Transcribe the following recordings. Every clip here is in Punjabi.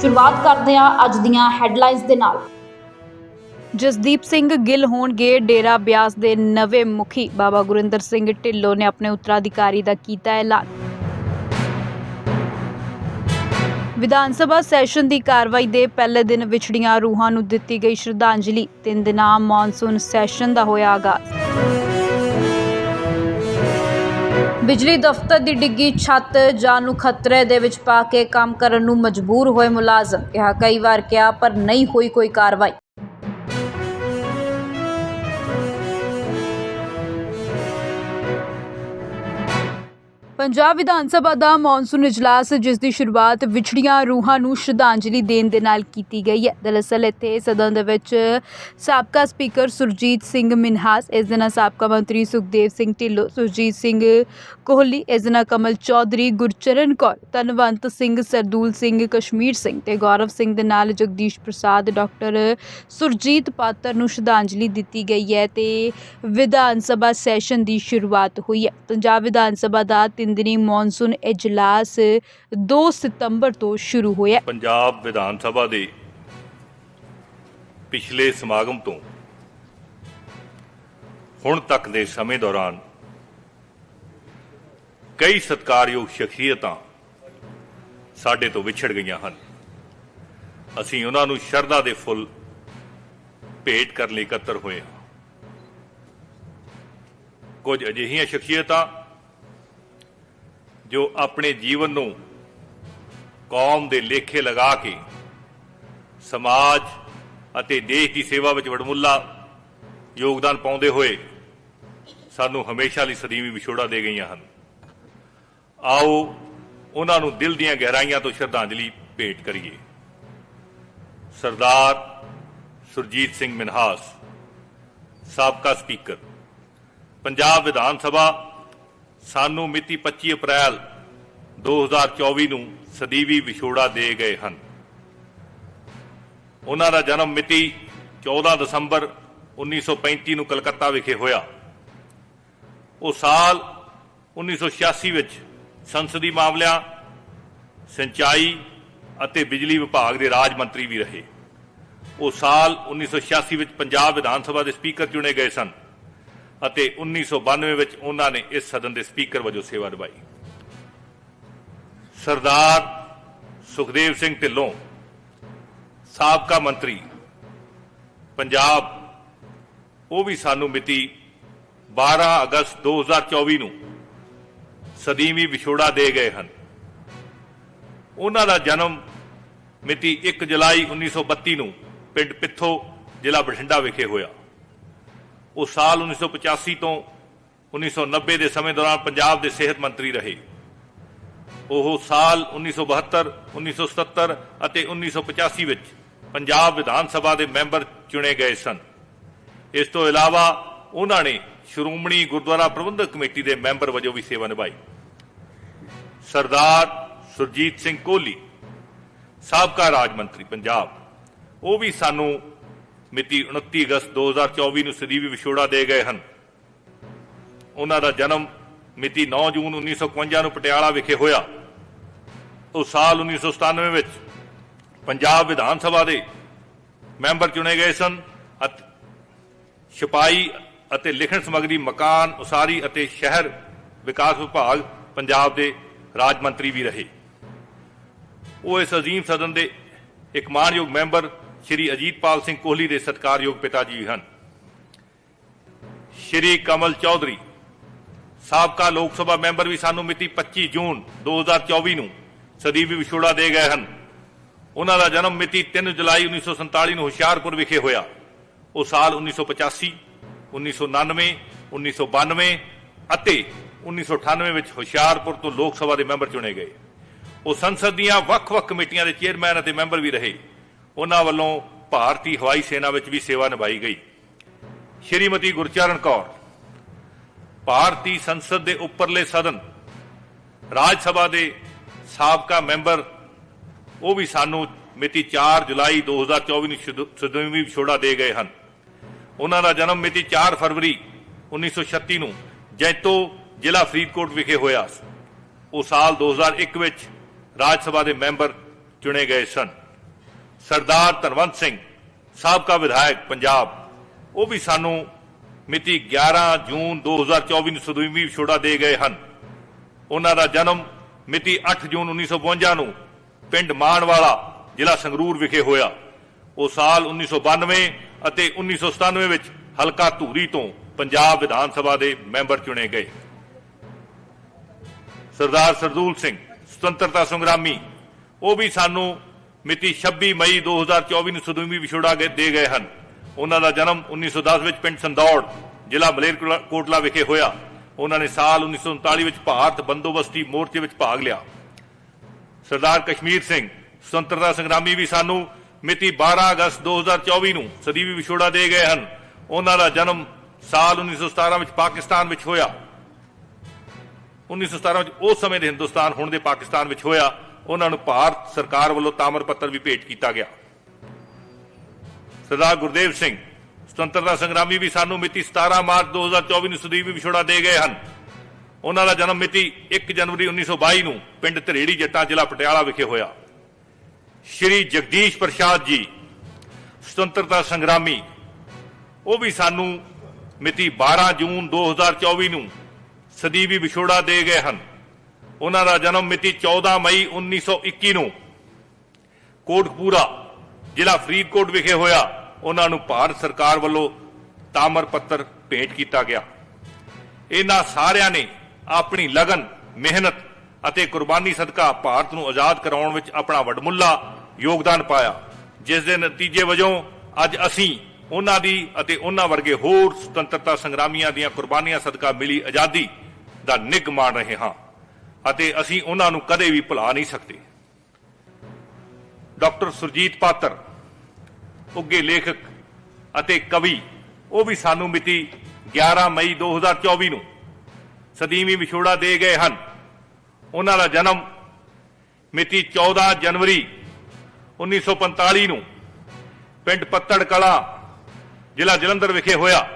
ਸ਼ੁਰੂਆਤ ਕਰਦੇ ਹਾਂ ਅੱਜ ਦੀਆਂ ਹੈਡਲਾਈਨਸ ਦੇ ਨਾਲ। ਜਸਦੀਪ ਸਿੰਘ ਗਿੱਲ ਹੋਣਗੇ ਡੇਰਾ ਬਿਆਸ ਦੇ ਨਵੇਂ ਮੁਖੀ। ਬਾਬਾ ਗੁਰਿੰਦਰ ਸਿੰਘ ਢਿੱਲੋਂ ਨੇ ਆਪਣੇ ਉੱਤਰਾਧਿਕਾਰੀ ਦਾ ਕੀਤਾ ਐਲਾਨ। ਵਿਧਾਨ ਸਭਾ ਸੈਸ਼ਨ ਦੀ ਕਾਰਵਾਈ ਦੇ ਪਹਿਲੇ ਦਿਨ ਵਿਛੜੀਆਂ ਰੂਹਾਂ ਨੂੰ ਦਿੱਤੀ ਗਈ ਸ਼ਰਧਾਂਜਲੀ। ਤਿੰਨ ਦਿਨਾਂ ਮੌਨਸੂਨ ਸੈਸ਼ਨ ਦਾ ਹੋਇਆ ਆਗਾਜ਼। ਬਿਜਲੀ ਦਫ਼ਤਰ ਦੀ ਡਿੱਗੀ ਛੱਤ ਜਾਨ ਨੂੰ ਖਤਰੇ ਦੇ ਵਿੱਚ ਪਾ ਕੇ ਕੰਮ ਕਰਨ ਨੂੰ ਮਜਬੂਰ ਹੋਏ ਮੁਲਾਜ਼ਮ। ਕਿਹਾ ਕਈ ਵਾਰ ਕਿਹਾ, ਪਰ ਨਹੀਂ ਹੋਈ ਕੋਈ ਕਾਰਵਾਈ। ਪੰਜਾਬ ਵਿਧਾਨ ਸਭਾ ਦਾ ਮੌਨਸੂਨ اجلاس ਜਿਸ ਦੀ ਸ਼ੁਰੂਆਤ ਵਿਛੜੀਆਂ ਰੂਹਾਂ ਨੂੰ ਸ਼ਰਧਾਂਜਲੀ ਦੇਣ ਦੇ ਨਾਲ ਕੀਤੀ ਗਈ ਹੈ। ਦਰਅਸਲ, ਇੱਥੇ ਸਦਨ ਦੇ ਵਿੱਚ ਸਾਬਕਾ ਸਪੀਕਰ ਸੁਰਜੀਤ ਸਿੰਘ ਮਿਨਹਾਸ, ਇਸ ਦਿਨ ਸਾਬਕਾ ਮੰਤਰੀ ਸੁਖਦੇਵ ਸਿੰਘ ਢਿੱਲੋਂ, ਸੁਰਜੀਤ ਸਿੰਘ ਕੋਹਲੀ, ਇਸ ਦਿਨ ਕਮਲ ਚੌਧਰੀ ਗੁਰਚਰਨ ਕੌਰ ਤਨਵੰਤ ਸਿੰਘ, ਸਰਦੂਲ ਸਿੰਘ, ਕਸ਼ਮੀਰ ਸਿੰਘ ਤੇ ਗੌਰਵ ਸਿੰਘ ਦੇ ਨਾਲ ਜਗਦੀਸ਼ ਪ੍ਰਸਾਦ, ਡਾਕਟਰ ਸੁਰਜੀਤ ਪਾਤਰ ਨੂੰ ਸ਼ਰਧਾਂਜਲੀ ਦਿੱਤੀ ਗਈ ਹੈ ਤੇ ਵਿਧਾਨ ਸਭਾ ਸੈਸ਼ਨ ਦੀ ਸ਼ੁਰੂਆਤ ਹੋਈ ਹੈ। ਪੰਜਾਬ ਵਿਧਾਨ ਸਭਾ ਦਾ 3 ਸੰਦਨੀ ਮੌਨਸੂਨ اجلاس 2 ਸਤੰਬਰ ਤੋਂ ਸ਼ੁਰੂ ਹੋਇਆ। ਪੰਜਾਬ ਵਿਧਾਨ ਸਭਾ ਦੇ ਪਿਛਲੇ ਸਮਾਗਮ ਤੋਂ ਹੁਣ ਤੱਕ ਦੇ ਸਮੇਂ ਦੌਰਾਨ ਕਈ ਸਤਕਾਰਯੋਗ ਸ਼ਖਸੀਅਤਾਂ ਸਾਡੇ ਤੋਂ ਵਿਛੜ ਗਈਆਂ ਹਨ। ਅਸੀਂ ਉਹਨਾਂ ਨੂੰ ਸ਼ਰਧਾ ਦੇ ਫੁੱਲ ਭੇਟ ਕਰਨ ਲਈ ਇਕੱਤਰ ਹੋਏ ਹਾਂ। ਕੁਝ ਅਜਿਹੀਆਂ ਸ਼ਖਸੀਅਤਾਂ ਜੋ ਆਪਣੇ ਜੀਵਨ ਨੂੰ ਕੌਮ ਦੇ ਲੇਖੇ ਲਗਾ ਕੇ ਸਮਾਜ ਅਤੇ ਦੇਸ਼ ਦੀ ਸੇਵਾ ਵਿੱਚ ਵਡਮੁੱਲਾ ਯੋਗਦਾਨ ਪਾਉਂਦੇ ਹੋਏ ਸਾਨੂੰ ਹਮੇਸ਼ਾ ਲਈ ਸਦੀਵੀ ਵਿਛੋੜਾ ਦੇ ਗਈਆਂ ਹਨ। ਆਓ ਉਹਨਾਂ ਨੂੰ ਦਿਲ ਦੀਆਂ ਗਹਿਰਾਈਆਂ ਤੋਂ ਸ਼ਰਧਾਂਜਲੀ ਭੇਟ ਕਰੀਏ। ਸਰਦਾਰ ਸੁਰਜੀਤ ਸਿੰਘ ਮਿਨਹਾਸ, ਸਾਬਕਾ ਸਪੀਕਰ, ਪੰਜਾਬ ਵਿਧਾਨ ਸਭਾ ਸਾਨੂੰ ਮਿਤੀ 25 ਅਪ੍ਰੈਲ 2024 ਨੂੰ ਸਦੀਵੀ ਵਿਛੋੜਾ ਦੇ ਗਏ ਹਨ। ਉਹਨਾਂ ਦਾ ਜਨਮ ਮਿਤੀ 14 ਦਸੰਬਰ 1935 ਨੂੰ ਕਲਕੱਤਾ ਵਿਖੇ ਹੋਇਆ। ਉਹ ਸਾਲ 1986 ਵਿੱਚ ਸੰਸਦੀ ਮਾਮਲਿਆਂ, ਸਿੰਚਾਈ ਅਤੇ ਬਿਜਲੀ ਵਿਭਾਗ ਦੇ ਰਾਜ ਮੰਤਰੀ ਵੀ ਰਹੇ। ਉਹ ਸਾਲ 1986 ਵਿੱਚ ਪੰਜਾਬ ਵਿਧਾਨ ਸਭਾ ਦੇ ਸਪੀਕਰ ਚੁਣੇ ਗਏ ਸਨ। ਅਤੇ 1992 ਵਿੱਚ ਉਹਨਾਂ ਨੇ ਇਸ ਸਦਨ ਦੇ ਸਪੀਕਰ ਵਜੋਂ ਸੇਵਾ ਨਿਭਾਈ। ਸਰਦਾਰ ਸੁਖਦੇਵ ਸਿੰਘ ਢਿੱਲੋਂ, ਸਾਬਕਾ ਮੰਤਰੀ, ਪੰਜਾਬ, ਉਹ ਵੀ ਸਾਨੂੰ ਮਿਤੀ 12 ਅਗਸਤ 2024 ਨੂੰ ਸਦੀਵੀ ਵਿਛੋੜਾ ਦੇ ਗਏ ਹਨ। ਉਹਨਾਂ ਦਾ ਜਨਮ ਮਿਤੀ 1 ਜੁਲਾਈ 1932 ਨੂੰ ਪਿੰਡ ਪਿੱਥੋ ਜ਼ਿਲ੍ਹਾ ਬਠਿੰਡਾ ਵਿਖੇ ਹੋਇਆ। ਉਹ ਸਾਲ 1985 ਤੋਂ 1990 ਦੇ ਸਮੇਂ ਦੌਰਾਨ ਪੰਜਾਬ ਦੇ ਸਿਹਤ ਮੰਤਰੀ ਰਹੇ। ਉਹ ਸਾਲ 1972 1977 ਅਤੇ 1985 ਵਿੱਚ ਪੰਜਾਬ ਵਿਧਾਨ ਸਭਾ ਦੇ ਮੈਂਬਰ ਚੁਣੇ ਗਏ ਸਨ। ਇਸ ਤੋਂ ਇਲਾਵਾ ਉਹਨਾਂ ਨੇ ਸ਼੍ਰੋਮਣੀ ਗੁਰਦੁਆਰਾ ਪ੍ਰਬੰਧਕ ਕਮੇਟੀ ਦੇ ਮੈਂਬਰ ਵਜੋਂ ਵੀ ਸੇਵਾ ਨਿਭਾਈ। ਸਰਦਾਰ ਸੁਰਜੀਤ ਸਿੰਘ ਕੋਹਲੀ, ਸਾਬਕਾ ਰਾਜ ਮੰਤਰੀ ਪੰਜਾਬ, ਉਹ ਵੀ ਸਾਨੂੰ ਮਿਤੀ 29 ਅਗਸਤ 2024 ਨੂੰ ਸਦੀਵੀ ਵਿਛੋੜਾ ਦੇ ਗਏ ਹਨ। ਉਹਨਾਂ ਦਾ ਜਨਮ ਮਿਤੀ 9 ਜੂਨ 1951 ਨੂੰ ਪਟਿਆਲਾ ਵਿਖੇ ਹੋਇਆ। ਉਹ ਸਾਲ 1997 ਵਿੱਚ ਪੰਜਾਬ ਵਿਧਾਨ ਸਭਾ ਦੇ ਮੈਂਬਰ ਚੁਣੇ ਗਏ ਸਨ ਅਤੇ, ਛਪਾਈ ਅਤੇ ਲਿਖਣ ਸਮਗਰੀ ਮਕਾਨ ਉਸਾਰੀ ਅਤੇ ਸ਼ਹਿਰ ਵਿਕਾਸ ਵਿਭਾਗ ਪੰਜਾਬ ਦੇ ਰਾਜ ਮੰਤਰੀ ਵੀ ਰਹੇ। ਉਹ ਇਸ ਅਜ਼ੀਮ ਸਦਨ ਦੇ ਇੱਕ ਮਾਣਯੋਗ ਮੈਂਬਰ ਸ਼੍ਰੀ ਅਜੀਤਪਾਲ ਸਿੰਘ ਕੋਹਲੀ ਦੇ ਸਤਿਕਾਰਯੋਗ ਪਿਤਾ ਜੀ ਹਨ। ਸ਼੍ਰੀ ਕਮਲ ਚੌਧਰੀ, ਸਾਬਕਾ ਲੋਕ ਸਭਾ ਮੈਂਬਰ ਵੀ ਸਾਨੂੰ ਮਿਤੀ 25 ਜੂਨ 2024 ਨੂੰ ਸਦੀਵੀ ਵਿਛੋੜਾ ਦੇ ਗਏ ਹਨ। ਉਹਨਾਂ ਦਾ ਜਨਮ ਮਿਤੀ 3 ਜੁਲਾਈ 1947 ਨੂੰ ਹੁਸ਼ਿਆਰਪੁਰ ਵਿਖੇ ਹੋਇਆ। ਉਹ ਸਾਲ 1985 1999 1992 ਅਤੇ 1998 ਵਿੱਚ ਹੁਸ਼ਿਆਰਪੁਰ ਤੋਂ ਲੋਕ ਸਭਾ ਦੇ ਮੈਂਬਰ ਚੁਣੇ ਗਏ। ਉਹ ਸੰਸਦ ਦੀਆਂ ਵੱਖ-ਵੱਖ ਕਮੇਟੀਆਂ ਦੇ ਚੇਅਰਮੈਨ ਅਤੇ ਮੈਂਬਰ ਵੀ ਰਹੇ। ਉਹਨਾਂ ਵੱਲੋਂ ਭਾਰਤੀ ਹਵਾਈ ਸੈਨਾ ਵਿੱਚ ਵੀ ਸੇਵਾ ਨਿਭਾਈ ਗਈ। ਸ਼੍ਰੀਮਤੀ ਗੁਰਚਰਨ ਕੌਰ, ਭਾਰਤੀ ਸੰਸਦ ਦੇ ਉੱਪਰਲੇ ਸਦਨ, ਰਾਜ ਸਭਾ ਦੇ ਸਾਬਕਾ ਮੈਂਬਰ, ਉਹ ਵੀ ਸਾਨੂੰ ਮਿਤੀ 4 ਜੁਲਾਈ 2024 ਨੂੰ ਸ਼ੁਦ- ਸਦੀਵੀ ਵਿਛੋੜਾ ਦੇ ਗਏ ਹਨ। ਉਹਨਾਂ ਦਾ ਜਨਮ ਮਿਤੀ 4 ਫਰਵਰੀ 1936 ਨੂੰ ਜੈਤੋ ਜ਼ਿਲ੍ਹਾ ਫਰੀਦਕੋਟ ਵਿਖੇ ਹੋਇਆ ਉਹ ਸਾਲ 2001 ਵਿੱਚ ਰਾਜ ਸਭਾ ਦੇ ਮੈਂਬਰ ਚੁਣੇ ਗਏ ਸਨ। ਸਰਦਾਰ ਧਨਵੰਤ ਸਿੰਘ, ਸਾਬਕਾ ਵਿਧਾਇਕ ਪੰਜਾਬ। ਉਹ ਵੀ ਸਾਨੂੰ ਮਿਤੀ 11 ਜੂਨ 2024 ਨੂੰ ਸਦੀਵੀ ਵਿਛੋੜਾ ਦੇ ਗਏ ਹਨ। ਉਹਨਾਂ ਦਾ ਜਨਮ ਮਿਤੀ 8 ਜੂਨ 1952 ਨੂੰ ਪਿੰਡ ਮਾਨਵਾਲਾ, ਜ਼ਿਲ੍ਹਾ ਸੰਗਰੂਰ ਵਿਖੇ ਹੋਇਆ। ਉਹ ਸਾਲ 1992 ਅਤੇ 1997 ਵਿੱਚ ਹਲਕਾ ਧੂਰੀ ਤੋਂ ਪੰਜਾਬ ਵਿਧਾਨ ਸਭਾ ਦੇ ਮੈਂਬਰ ਚੁਣੇ ਗਏ। ਸਰਦਾਰ ਸਰਦੂਲ ਸਿੰਘ, ਸੁਤੰਤਰਤਾ ਸੰਗਰਾਮੀ। ਉਹ ਵੀ ਸਾਨੂੰ ਮਿਤੀ 26 ਮਈ 2024 ਨੂੰ ਸਦੀਵੀ ਵਿਛੋੜਾ ਗਏ ਦੇ ਗਏ ਹਨ। ਉਹਨਾਂ ਦਾ ਜਨਮ 1910 ਵਿੱਚ ਪਿੰਡ ਸੰਦੌੜ, ਜ਼ਿਲ੍ਹਾ ਮਲੇਰਕੋਟਲਾ ਵਿਖੇ ਹੋਇਆ। ਉਹਨਾਂ ਨੇ ਸਾਲ 1939 ਵਿੱਚ ਭਾਰਤ ਬੰਦੋਬਸਤੀ ਮੋਰਚੇ ਵਿੱਚ ਭਾਗ ਲਿਆ। ਸਰਦਾਰ ਕਸ਼ਮੀਰ ਸਿੰਘ, ਸੁਤੰਤਰਤਾ ਸੰਗਰਾਮੀ ਵੀ ਸਾਨੂੰ ਮਿਤੀ 12 ਅਗਸਤ 2024 ਨੂੰ ਸਦੀਵੀ ਵਿਛੋੜਾ ਦੇ ਗਏ ਹਨ। ਉਹਨਾਂ ਦਾ ਜਨਮ ਸਾਲ 1917 ਵਿੱਚ ਪਾਕਿਸਤਾਨ ਵਿੱਚ ਹੋਇਆ। 1917 ਵਿੱਚ ਉਸ ਸਮੇਂ ਦੇ ਹਿੰਦੁਸਤਾਨ, ਹੁਣ ਦੇ ਪਾਕਿਸਤਾਨ ਵਿੱਚ ਹੋਇਆ। ਉਹਨਾਂ ਨੂੰ ਭਾਰਤ ਸਰਕਾਰ ਵੱਲੋਂ ਤਾਮਰ ਪੱਤਰ ਵੀ ਭੇਟ ਕੀਤਾ ਗਿਆ। ਸਰਦਾਰ ਗੁਰਦੇਵ ਸਿੰਘ ਸੁਤੰਤਰਤਾ ਸੰਗਰਾਮੀ ਵੀ ਸਾਨੂੰ ਮਿਤੀ 17 ਮਾਰਚ 2024 ਨੂੰ ਸਦੀਵੀ ਵਿਛੋੜਾ ਦੇ ਗਏ ਹਨ। ਉਹਨਾਂ ਦਾ ਜਨਮ ਮਿਤੀ 1 ਜਨਵਰੀ 1922 ਨੂੰ ਪਿੰਡ ਧਰੇੜੀ ਜੱਟਾਂ ਜ਼ਿਲ੍ਹਾ ਪਟਿਆਲਾ ਵਿਖੇ ਹੋਇਆ। ਸ਼੍ਰੀ ਜਗਦੀਸ਼ ਪ੍ਰਸਾਦ ਜੀ ਸੁਤੰਤਰਤਾ ਸੰਗਰਾਮੀ, ਉਹ ਵੀ ਸਾਨੂੰ ਮਿਤੀ 12 ਜੂਨ 2024 ਨੂੰ ਸਦੀਵੀ ਵਿਛੋੜਾ ਦੇ ਗਏ ਹਨ। ਉਹਨਾਂ ਦਾ ਜਨਮ ਮਿਤੀ 14 ਮਈ 1921 ਨੂੰ ਕੋਟਕਪੂਰਾ ਜ਼ਿਲ੍ਹਾ ਫਰੀਦਕੋਟ ਵਿਖੇ ਹੋਇਆ। ਉਹਨਾਂ ਨੂੰ ਭਾਰਤ ਸਰਕਾਰ ਵੱਲੋਂ ਤਾਮਰ ਪੱਤਰ ਭੇਟ ਕੀਤਾ ਗਿਆ। ਇਹਨਾਂ ਸਾਰਿਆਂ ਨੇ ਆਪਣੀ ਲਗਨ, ਮਿਹਨਤ ਅਤੇ ਕੁਰਬਾਨੀ ਸਦਕਾ ਭਾਰਤ ਨੂੰ ਆਜ਼ਾਦ ਕਰਾਉਣ ਵਿੱਚ ਆਪਣਾ ਵੱਡਮੁੱਲਾ ਯੋਗਦਾਨ ਪਾਇਆ। ਜਿਸ ਦੇ ਨਤੀਜੇ ਵਜੋਂ ਅੱਜ ਅਸੀਂ ਉਹਨਾਂ ਦੀ ਅਤੇ ਉਹਨਾਂ ਵਰਗੇ ਹੋਰ ਸੁਤੰਤਰਤਾ ਸੰਗਰਾਮੀਆਂ ਦੀਆਂ ਕੁਰਬਾਨੀਆਂ ਸਦਕਾ ਮਿਲੀ ਆਜ਼ਾਦੀ ਦਾ ਨਿੱਘ ਮਾਣ ਰਹੇ ਹਾਂ। ਅਤੇ ਅਸੀਂ ਉਹਨਾਂ ਨੂੰ ਕਦੇ ਵੀ ਭੁਲਾ ਨਹੀਂ ਸਕਦੇ। ਡਾਕਟਰ ਸੁਰਜੀਤ ਪਾਤਰ ਉੱਗੇ ਲੇਖਕ ਅਤੇ ਕਵੀ, ਉਹ ਵੀ ਸਾਨੂੰ ਮਿਤੀ 11 ਮਈ 2024 ਨੂੰ ਸਦੀਵੀ ਵਿਛੋੜਾ ਦੇ ਗਏ ਹਨ। ਉਹਨਾਂ ਦਾ ਜਨਮ ਮਿਤੀ 14 ਜਨਵਰੀ 1945 ਨੂੰ ਪਿੰਡ ਪੱਤੜ ਕਲਾ ਜ਼ਿਲ੍ਹਾ ਜਲੰਧਰ ਵਿਖੇ ਹੋਇਆ।